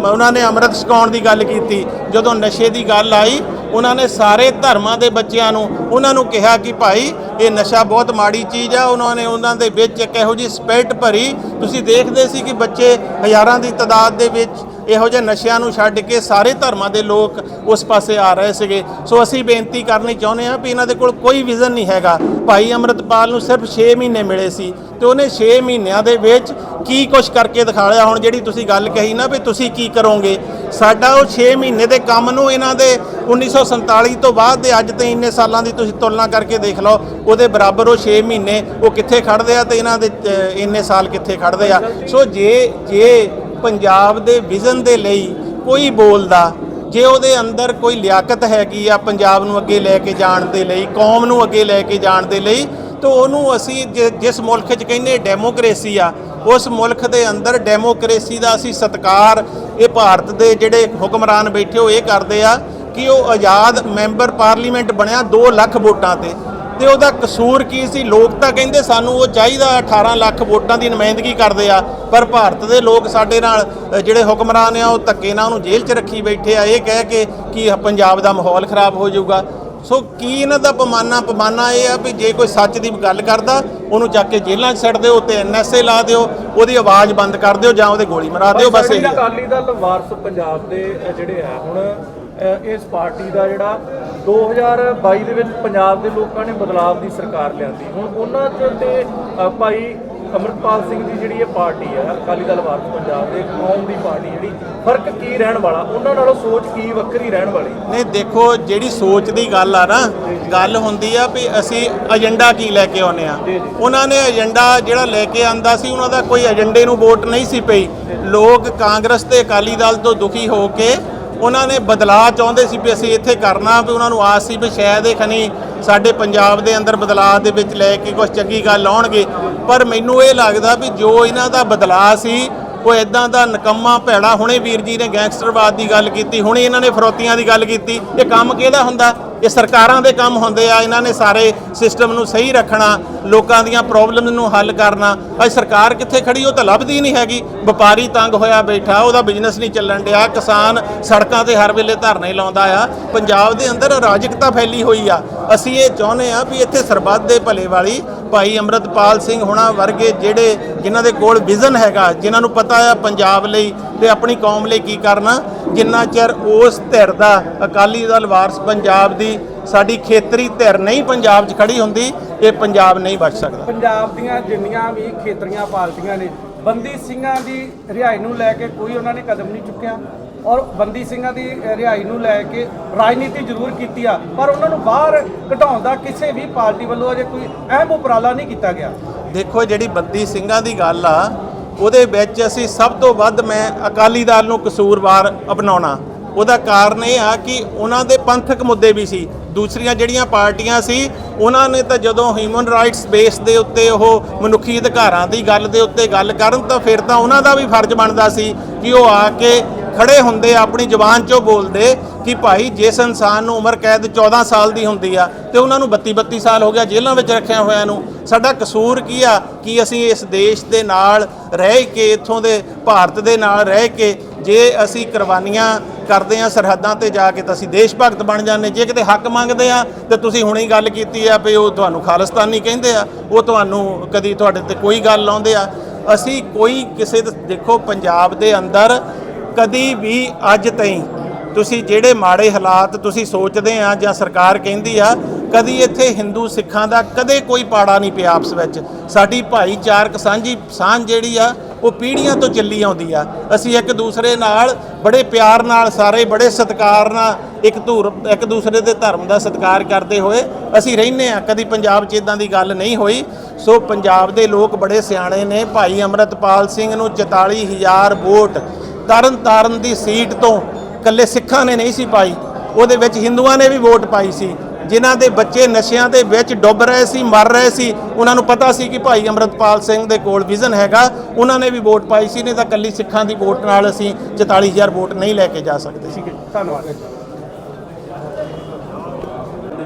ਉਹਨਾਂ ਨੇ ਅੰਮ੍ਰਿਤ ਛਕਾਉਣ ਦੀ ਗੱਲ ਕੀਤੀ। ਜਦੋਂ ਨਸ਼ੇ ਦੀ ਗੱਲ ਆਈ ਉਹਨਾਂ ਨੇ ਸਾਰੇ ਧਰਮਾਂ ਦੇ ਬੱਚਿਆਂ ਨੂੰ ਉਹਨਾਂ ਨੂੰ ਕਿਹਾ ਕਿ ਭਾਈ ਇਹ ਨਸ਼ਾ ਬਹੁਤ ਮਾੜੀ ਚੀਜ਼ ਆ, ਉਹਨਾਂ ਨੇ ਉਹਨਾਂ ਦੇ ਵਿੱਚ ਇੱਕ ਇਹੋ ਜਿਹੀ ਸਪਿਰਟ ਭਰੀ। ਤੁਸੀਂ ਦੇਖਦੇ ਸੀ ਕਿ ਬੱਚੇ ਹਜ਼ਾਰਾਂ ਦੀ ਤਾਦਾਦ ਦੇ ਵਿੱਚ ਇਹੋ ਜਿਹੇ ਨਸ਼ਿਆਂ ਨੂੰ ਛੱਡ ਕੇ ਸਾਰੇ ਧਰਮਾਂ ਦੇ ਲੋਕ ਉਸ ਪਾਸੇ ਆ ਰਹੇ ਸੀਗੇ। ਸੋ ਅਸੀਂ ਬੇਨਤੀ ਕਰਨੀ ਚਾਹੁੰਦੇ ਹਾਂ ਵੀ ਇਹਨਾਂ ਦੇ ਕੋਲ ਕੋਈ ਵਿਜ਼ਨ ਨਹੀਂ ਹੈਗਾ। ਭਾਈ ਅਮਰਤਪਾਲ ਨੂੰ ਸਿਰਫ 6 ਮਹੀਨੇ ਮਿਲੇ ਸੀ ਤੇ ਉਹਨੇ 6 ਮਹੀਨਿਆਂ ਦੇ ਵਿੱਚ ਕੀ ਕੁਝ ਕਰਕੇ ਦਿਖਾ ਲਿਆ? ਹੁਣ ਜਿਹੜੀ ਤੁਸੀਂ ਗੱਲ ਕਹੀ ਨਾ ਵੀ ਤੁਸੀਂ ਕੀ ਕਰੋਗੇ? ਸਾਡਾ ਉਹ 6 ਮਹੀਨੇ ਦੇ ਕੰਮ ਨੂੰ ਇਹਨਾਂ ਦੇ 1947 ਤੋਂ ਬਾਅਦ ਦੇ ਅੱਜ ਤੇ ਇੰਨੇ ਸਾਲਾਂ ਦੀ ਤੁਸੀਂ ਤੁਲਨਾ ਕਰਕੇ ਦੇਖ ਲਓ, ਉਹਦੇ ਬਰਾਬਰ ਉਹ 6 ਮਹੀਨੇ ਉਹ ਕਿੱਥੇ ਖੜਦੇ ਆ ਤੇ ਇਹਨਾਂ ਦੇ ਇੰਨੇ ਸਾਲ ਕਿੱਥੇ ਖੜਦੇ ਆ। ਸੋ ਜੇ ਜੇ ਪੰਜਾਬ ਦੇ ਵਿਜ਼ਨ ਦੇ ਲਈ ਕੋਈ ਬੋਲਦਾ, ਜੇ ਉਹਦੇ ਅੰਦਰ ਕੋਈ ਲਿਆਕਤ ਹੈਗੀ ਆ ਪੰਜਾਬ ਨੂੰ ਅੱਗੇ ਲੈ ਕੇ ਜਾਣ ਦੇ ਲਈ, ਕੌਮ ਨੂੰ ਅੱਗੇ ਲੈ ਕੇ ਜਾਣ ਦੇ ਲਈ, ਤਾਂ ਉਹਨੂੰ ਅਸੀਂ ਜਿ- ਜਿਸ ਮੁਲਕ 'ਚ ਕਹਿੰਦੇ ਡੈਮੋਕ੍ਰੇਸੀ ਆ, ਉਸ ਮੁਲਕ ਦੇ ਅੰਦਰ ਡੈਮੋਕ੍ਰੇਸੀ ਦਾ ਅਸੀਂ ਸਤਿਕਾਰ ਇਹ ਭਾਰਤ ਦੇ ਜਿਹੜੇ ਹੁਕਮਰਾਨ ਬੈਠੇ ਹੋ ਇਹ ਕਰਦੇ ਆ ਕਿ ਉਹ ਆਜ਼ਾਦ ਮੈਂਬਰ ਪਾਰਲੀਮੈਂਟ ਬਣਿਆ 2 ਲੱਖ ਵੋਟਾਂ ਤੇ। ਤੇ ਉਹਦਾ ਕਸੂਰ ਕੀ ਸੀ? ਲੋਕ ਤਾਂ ਕਹਿੰਦੇ ਸਾਨੂੰ ਉਹ ਚਾਹੀਦਾ 18 ਲੱਖ ਵੋਟਾਂ ਦੀ ਨੁਮਾਇੰਦਗੀ ਕਰਦੇ ਆ ਪਰ ਭਾਰਤ ਦੇ ਲੋਕ ਸਾਡੇ ਨਾਲ ਜਿਹੜੇ ਹੁਕਮਰਾਨ ਆ ਉਹ ਧੱਕੇ ਨਾਲ ਉਹਨੂੰ ਜੇਲ੍ਹ 'ਚ ਰੱਖੀ ਬੈਠੇ ਆ। ਇਹ ਕਹਿ ਕੇ ਕਿ ਪੰਜਾਬ ਦਾ ਮਾਹੌਲ ਖਰਾਬ ਹੋ ਜਾਊਗਾ। ਸੋ ਕੀ ਇਹਨਾਂ ਦਾ ਪਮਾਨਾ ਪਮਾਨਾ ਇਹ ਆ ਵੀ ਜੇ ਕੋਈ ਸੱਚ ਦੀ ਗੱਲ ਕਰਦਾ ਉਹਨੂੰ ਚੱਕ ਕੇ ਜੇਲ੍ਹਾਂ 'ਚ ਸੱਟ ਦਿਓ ਤੇ ਐਨਐਸਏ ਲਾ ਦਿਓ ਉਹਦੀ ਆਵਾਜ਼ ਬੰਦ ਕਰ ਦਿਓ ਜਾਂ ਉਹਦੇ ਗੋਲੀ ਮਰਾ ਦਿਓ ਬਸ ਇਹ ਅਕਾਲੀ ਦਲ ਵਾਰਸ ਪੰਜਾਬ ਦੇ ਜਿਹੜੇ ਆ ਹੁਣ ਇਸ ਪਾਰਟੀ ਦਾ ਜਿਹੜਾ 2022 ਦੇ ਵਿੱਚ ਪੰਜਾਬ ਦੇ ਲੋਕਾਂ ਨੇ ਬਦਲਾਅ ਦੀ ਸਰਕਾਰ ਲਿਆਂਦੀ। ਹੁਣ ਉਹਨਾਂ ਚ ਤੇ ਭਾਈ ਅਮਰਪਾਲ ਸਿੰਘ ਦੀ ਜਿਹੜੀ ਇਹ ਪਾਰਟੀ ਆ ਅਕਾਲੀ ਦਲ ਵਾਰਸ ਪੰਜਾਬ ਦੇ ਕੌਮ ਦੀ ਪਾਰਟੀ ਜਿਹੜੀ ਫ਼ਰਕ ਕੀ ਰਹਿਣ ਵਾਲਾ? ਉਹਨਾਂ ਨਾਲੋਂ ਸੋਚ ਕੀ ਵੱਖਰੀ ਰਹਿਣ ਵਾਲੀ? ਨਹੀਂ ਦੇਖੋ ਜਿਹੜੀ ਸੋਚ ਦੀ ਗੱਲ ਆ ਨਾ ਗੱਲ ਹੁੰਦੀ ਆ ਵੀ ਅਸੀਂ ਏਜੰਡਾ ਕੀ ਲੈ ਕੇ ਆਉਨੇ ਆ। ਉਹਨਾਂ ਨੇ ਏਜੰਡਾ ਜਿਹੜਾ ਲੈ ਕੇ ਆਂਦਾ ਸੀ ਉਹਨਾਂ ਦਾ ਕੋਈ ਏਜੰਡੇ ਨੂੰ ਵੋਟ ਨਹੀਂ ਸੀ ਪਈ। ਲੋਕ ਕਾਂਗਰਸ ਤੇ ਅਕਾਲੀ ਦਲ ਤੋਂ ਦੁਖੀ ਹੋ ਕੇ ਉਹਨਾਂ ਨੇ ਬਦਲਾਅ ਚਾਹੁੰਦੇ ਸੀ ਵੀ ਅਸੀਂ ਇੱਥੇ ਕਰਨਾ ਵੀ ਉਹਨਾਂ ਨੂੰ ਆਸ ਸੀ ਵੀ ਸ਼ਾਇਦ ਇਹ ਖਨੀ ਸਾਡੇ ਪੰਜਾਬ ਦੇ ਅੰਦਰ ਬਦਲਾਅ ਦੇ ਵਿੱਚ ਲੈ ਕੇ ਕੁਝ ਚੰਗੀ ਗੱਲ ਆਉਣਗੇ। ਪਰ ਮੈਨੂੰ ਇਹ ਲੱਗਦਾ ਵੀ ਜੋ ਇਹਨਾਂ ਦਾ ਬਦਲਾਅ ਸੀ, ਉਹ ਇਦਾਂ ਦਾ ਨਕੰਮਾ ਭੈੜਾ। ਹੁਣੇ ਵੀਰ ਜੀ ਨੇ ਗੈਂਗਸਟਰਵਾਦ ਦੀ ਗੱਲ ਕੀਤੀ, ਹੁਣੇ ਇਹਨਾਂ ਨੇ ਫਰੋਤੀਆਂ ਦੀ ਗੱਲ ਕੀਤੀ। ਇਹ ਕੰਮ ਕਿਹਦਾ ਹੁੰਦਾ? ਇਹ ਸਰਕਾਰਾਂ ਦੇ ਕੰਮ ਹੁੰਦੇ ਆ, ਇਹਨਾਂ ਨੇ ਸਾਰੇ ਸਿਸਟਮ ਨੂੰ ਸਹੀ ਰੱਖਣਾ, ਲੋਕਾਂ ਦੀਆਂ ਪ੍ਰੋਬਲਮਸ ਨੂੰ ਹੱਲ ਕਰਨਾ। ਅੱਜ ਸਰਕਾਰ ਕਿੱਥੇ ਖੜੀ, ਉਹ ਤਾਂ ਲੱਭਦੀ ਨਹੀਂ ਹੈਗੀ। ਵਪਾਰੀ ਤੰਗ ਹੋਇਆ ਬੈਠਾ, ਉਹਦਾ ਬਿਜ਼ਨਸ ਨਹੀਂ ਚੱਲਣ ਡਿਆ। ਕਿਸਾਨ ਸੜਕਾਂ ਤੇ ਹਰ ਵੇਲੇ ਧਰਨੇ ਲਾਉਂਦਾ ਆ। ਪੰਜਾਬ ਦੇ ਅੰਦਰ ਅਰਾਜਕਤਾ ਫੈਲੀ ਹੋਈ ਆ। ਅਸੀਂ ਇਹ ਚਾਹੁੰਦੇ ਆ ਵੀ ਇੱਥੇ ਸਰਬੱਤ ਦੇ ਭਲੇ ਵਾਲੀ ਭਾਈ ਅੰਮ੍ਰਿਤਪਾਲ ਸਿੰਘ ਹੋਣਾ ਵਰਗੇ ਜਿਹੜੇ ਜਿਨ੍ਹਾਂ ਦੇ ਕੋਲ ਵਿਜ਼ਨ ਹੈਗਾ, ਜਿਨ੍ਹਾਂ ਨੂੰ ਪਤਾ ਆ ਪੰਜਾਬ ਲਈ ਤੇ ਆਪਣੀ ਕੌਮ ਲਈ ਕੀ ਕਰਨਾ, ਜਿੰਨਾ ਚਿਰ ਉਸ ਧਿਰ ਦਾ ਅਕਾਲੀ ਦਲ ਵਾਰਸ ਪੰਜਾਬ ਦੀ ਸਾਡੀ ਖੇਤਰੀ ਧਿਰ ਨਹੀਂ ਪੰਜਾਬ 'ਚ ਖੜੀ ਹੁੰਦੀ, ਇਹ ਪੰਜਾਬ ਨਹੀਂ ਬਚ ਸਕਦਾ। ਪੰਜਾਬ ਦੀਆਂ ਜਿੰਨੀਆਂ ਵੀ ਖੇਤਰੀਆਂ ਪਾਰਟੀਆਂ ਨੇ, ਬੰਦੀ ਸਿੰਘਾਂ ਦੀ ਰਿਹਾਈ ਨੂੰ ਲੈ ਕੇ ਕੋਈ ਉਹਨਾਂ ਨੇ ਕਦਮ ਨਹੀਂ ਚੁੱਕਿਆ। ਔਰ ਬੰਦੀ ਸਿੰਘਾਂ ਦੀ ਰਿਹਾਈ ਨੂੰ ਲੈ ਕੇ ਰਾਜਨੀਤੀ ਜ਼ਰੂਰ ਕੀਤੀ ਆ, ਪਰ ਉਹਨਾਂ ਨੂੰ ਬਾਹਰ ਘਟਾਉਣ ਦਾ ਕਿਸੇ ਵੀ ਪਾਰਟੀ ਵੱਲੋਂ ਅਜੇ ਕੋਈ ਅਹਿਮ ਉਪਰਾਲਾ ਨਹੀਂ ਕੀਤਾ ਗਿਆ। ਦੇਖੋ ਜਿਹੜੀ ਬੰਦੀ ਸਿੰਘਾਂ ਦੀ ਗੱਲ ਆ, ਉਹਦੇ ਵਿੱਚ ਅਸੀਂ ਸਭ ਤੋਂ ਵੱਧ ਮੈਂ ਅਕਾਲੀ ਦਲ ਨੂੰ ਕਸੂਰਵਾਰ ਅਪਣਾਉਣਾ। ਉਹਦਾ ਕਾਰਨ ਇਹ ਆ ਕਿ ਉਹਨਾਂ ਦੇ ਪੰਥਕ ਮੁੱਦੇ ਵੀ ਸੀ। ਦੂਸਰੀਆਂ ਜਿਹੜੀਆਂ ਪਾਰਟੀਆਂ ਸੀ, ਉਹਨਾਂ ਨੇ ਤਾਂ ਜਦੋਂ ਹਿਊਮਨ ਰਾਈਟਸ ਬੇਸ ਦੇ ਉੱਤੇ ਉਹ ਮਨੁੱਖੀ ਅਧਿਕਾਰਾਂ ਦੀ ਗੱਲ ਦੇ ਉੱਤੇ ਗੱਲ ਕਰਨ ਤਾਂ ਫਿਰ ਤਾਂ ਉਹਨਾਂ ਦਾ ਵੀ ਫਰਜ਼ ਬਣਦਾ ਸੀ ਕਿ ਉਹ ਆ ਕੇ ਖੜੇ ਹੁੰਦੇ ਆਪਣੀ ਜ਼ੁਬਾਨ 'ਚੋਂ ਬੋਲਦੇ ਕਿ ਭਾਈ ਜਿਸ ਇਨਸਾਨ ਨੂੰ ਉਮਰ ਕੈਦ 14 ਸਾਲ ਦੀ ਹੁੰਦੀ ਆ ਤੇ ਉਹਨਾਂ ਨੂੰ 32 32 ਸਾਲ ਹੋ ਗਿਆ ਜੇਲ੍ਹਾਂ ਵਿੱਚ ਰੱਖਿਆ ਹੋਇਆਂ ਨੂੰ, ਸਾਡਾ ਕਸੂਰ ਕੀ ਆ ਕਿ ਅਸੀਂ ਇਸ ਦੇਸ਼ ਦੇ ਨਾਲ ਰਹਿ ਕੇ, ਇੱਥੋਂ ਦੇ ਭਾਰਤ ਦੇ ਨਾਲ ਰਹਿ ਕੇ ਜੇ ਅਸੀਂ ਕੁਰਬਾਨੀਆਂ ਕਰਦੇ ਆ ਸਰਹੱਦਾਂ ਤੇ ਜਾ ਕੇ ਤਾਂ ਅਸੀਂ ਦੇਸ਼ ਭਗਤ ਬਣ ਜਾਂਦੇ, ਜੇ ਕਿਤੇ ਹੱਕ ਮੰਗਦੇ ਆ ਤੇ ਤੁਸੀਂ ਹੁਣੇ ਗੱਲ ਕੀਤੀ ਆ ਵੀ ਉਹ ਤੁਹਾਨੂੰ ਖਾਲਿਸਤਾਨੀ ਕਹਿੰਦੇ ਆ, ਉਹ ਤੁਹਾਨੂੰ ਕਦੀ ਤੁਹਾਡੇ ਤੇ ਕੋਈ ਗੱਲ ਲਾਉਂਦੇ ਆ। ਅਸੀਂ ਕੋਈ ਕਿਸੇ ਦੇਖੋ ਪੰਜਾਬ ਦੇ ਅੰਦਰ ਕਦੀ ਵੀ ਅੱਜ ਤਾਈਂ ਤੁਸੀਂ ਜਿਹੜੇ ਮਾੜੇ ਹਾਲਾਤ ਤੁਸੀਂ ਸੋਚਦੇ ਆ ਜਾਂ ਸਰਕਾਰ ਕਹਿੰਦੀ ਆ, ਕਦੀ ਇੱਥੇ ਹਿੰਦੂ ਸਿੱਖਾਂ ਦਾ ਕਦੇ ਕੋਈ ਪਾੜਾ ਨਹੀਂ ਪਿਆ ਆਪਸ ਵਿੱਚ। ਸਾਡੀ ਭਾਈਚਾਰਕ ਸਾਂਝੀ ਸਾਂਝ ਜਿਹੜੀ ਆ, ਉਹ ਪੀੜ੍ਹੀਆਂ ਤੋਂ ਚੱਲੀ ਆਉਂਦੀ ਆ। ਅਸੀਂ ਇੱਕ ਦੂਸਰੇ ਨਾਲ ਬੜੇ ਪਿਆਰ ਨਾਲ ਸਾਰੇ, ਬੜੇ ਸਤਿਕਾਰ ਨਾਲ ਇੱਕ ਧੂਰ, ਇੱਕ ਦੂਸਰੇ ਦੇ ਧਰਮ ਦਾ ਸਤਿਕਾਰ ਕਰਦੇ ਹੋਏ ਅਸੀਂ ਰਹਿੰਦੇ ਆ। ਕਦੀ ਪੰਜਾਬ 'ਚ ਇਦਾਂ ਦੀ ਗੱਲ ਨਹੀਂ ਹੋਈ। ਸੋ ਪੰਜਾਬ ਦੇ ਲੋਕ ਬੜੇ ਸਿਆਣੇ ਨੇ। ਭਾਈ ਅੰਮ੍ਰਿਤਪਾਲ ਸਿੰਘ ਨੂੰ 44000 ਵੋਟ ਤਰਨ ਤਾਰਨ ਦੀ ਸੀਟ ਤੋਂ ਕੱਲੇ ਸਿੱਖਾਂ ਨੇ ਨਹੀਂ ਸੀ ਪਾਈ। ਉਹਦੇ ਵਿੱਚ ਹਿੰਦੂਆਂ ਨੇ ਵੀ ਵੋਟ ਪਾਈ ਸੀ। ਜਿਨ੍ਹਾਂ ਦੇ ਬੱਚੇ ਨਸ਼ਿਆਂ ਦੇ ਵਿੱਚ ਡੁੱਬ ਰਹੇ ਸੀ, ਮਰ ਰਹੇ ਸੀ, ਉਹਨਾਂ ਨੂੰ ਪਤਾ ਸੀ ਕਿ ਭਾਈ ਅੰਮ੍ਰਿਤਪਾਲ ਸਿੰਘ ਦੇ ਕੋਲ ਵਿਜ਼ਨ ਹੈਗਾ। ਉਹਨਾਂ ਨੇ ਵੀ ਵੋਟ ਪਾਈ ਸੀ, ਨਹੀਂ ਤਾਂ ਕੱਲੀ ਸਿੱਖਾਂ ਦੀ ਵੋਟ ਨਾਲ ਅਸੀਂ 44000 ਵੋਟ ਨਹੀਂ ਲੈ ਕੇ ਜਾ ਸਕਦੇ। ਸੀ ਧੰਨਵਾਦ।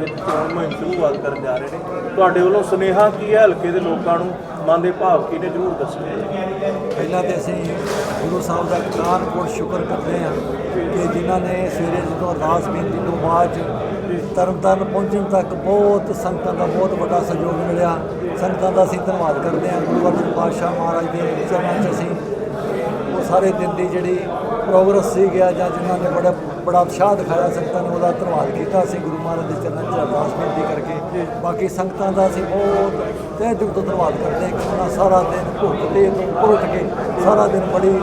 ਵਿੱਚ ਚੋਣ ਮੁਹਿੰਮ ਸ਼ੁਰੂਆਤ ਕਰਨ ਜਾ ਰਹੇ ਨੇ? ਤੁਹਾਡੇ ਵੱਲੋਂ ਸੁਨੇਹਾ ਕੀ ਹੈ? ਹਲਕੇ ਦੇ ਲੋਕਾਂ ਨੂੰ ਮਨ ਦੇ ਭਾਵ ਕੀ ਨੇ? ਜਰੂਰ ਦੱਸੋ। ਪਹਿਲਾਂ ਤੇ ਅਸੀਂ ਗੁਰੂ ਸਾਹਿਬ ਦਾ ਕਾਨ ਕੋਟ ਸ਼ੁਕਰ ਕਰਦੇ ਹਾਂ ਕਿ ਜਿਨ੍ਹਾਂ ਨੇ ਸਵੇਰੇ ਜਦੋਂ ਅਰਦਾਸ ਬੇਨਤੀ ਤੋਂ ਬਾਅਦ 'ਚ ਤਰਨਤਾਰਨ ਪਹੁੰਚਣ ਤੱਕ ਬਹੁਤ ਸੰਗਤਾਂ ਦਾ ਬਹੁਤ ਵੱਡਾ ਸਹਿਯੋਗ ਮਿਲਿਆ। ਸੰਗਤਾਂ ਦਾ ਅਸੀਂ ਧੰਨਵਾਦ ਕਰਦੇ ਹਾਂ। ਗੁਰੂ ਅਰਜਨ ਪਾਤਸ਼ਾਹ ਮਹਾਰਾਜ ਦੇ ਚਰਨਾਂ 'ਚ ਅਸੀਂ ਉਹ ਸਾਰੇ ਦਿਨ ਦੀ ਜਿਹੜੀ ਪ੍ਰੋਗਰੈਸ ਸੀ ਗਿਆ ਜਾਂ ਜਿਨ੍ਹਾਂ ਨੇ ਬੜਾ ਬੜਾ ਉਤਸ਼ਾਹ ਦਿਖਾਇਆ ਸੰਗਤਾਂ ਨੇ ਉਹਦਾ ਧੰਨਵਾਦ ਕੀਤਾ। ਅਸੀਂ ਗੁਰੂ ਮਹਾਰਾਜ ਦੇ ਚਰਨਾਂ 'ਚ ਅਰਦਾਸ ਬੇਨਤੀ ਕਰਕੇ ਬਾਕੀ ਸੰਗਤਾਂ ਦਾ ਅਸੀਂ ਬਹੁਤ ਤਹਿ ਦਿਲ ਤੋਂ ਧੰਨਵਾਦ ਕਰਦੇ ਹਾਂ ਕਿ ਉਹਨਾਂ ਸਾਰਾ ਦਿਨ ਭੁੱਖ ਤੇ ਉੱਠ ਕੇ ਸਾਰਾ ਦਿਨ ਬੜੀ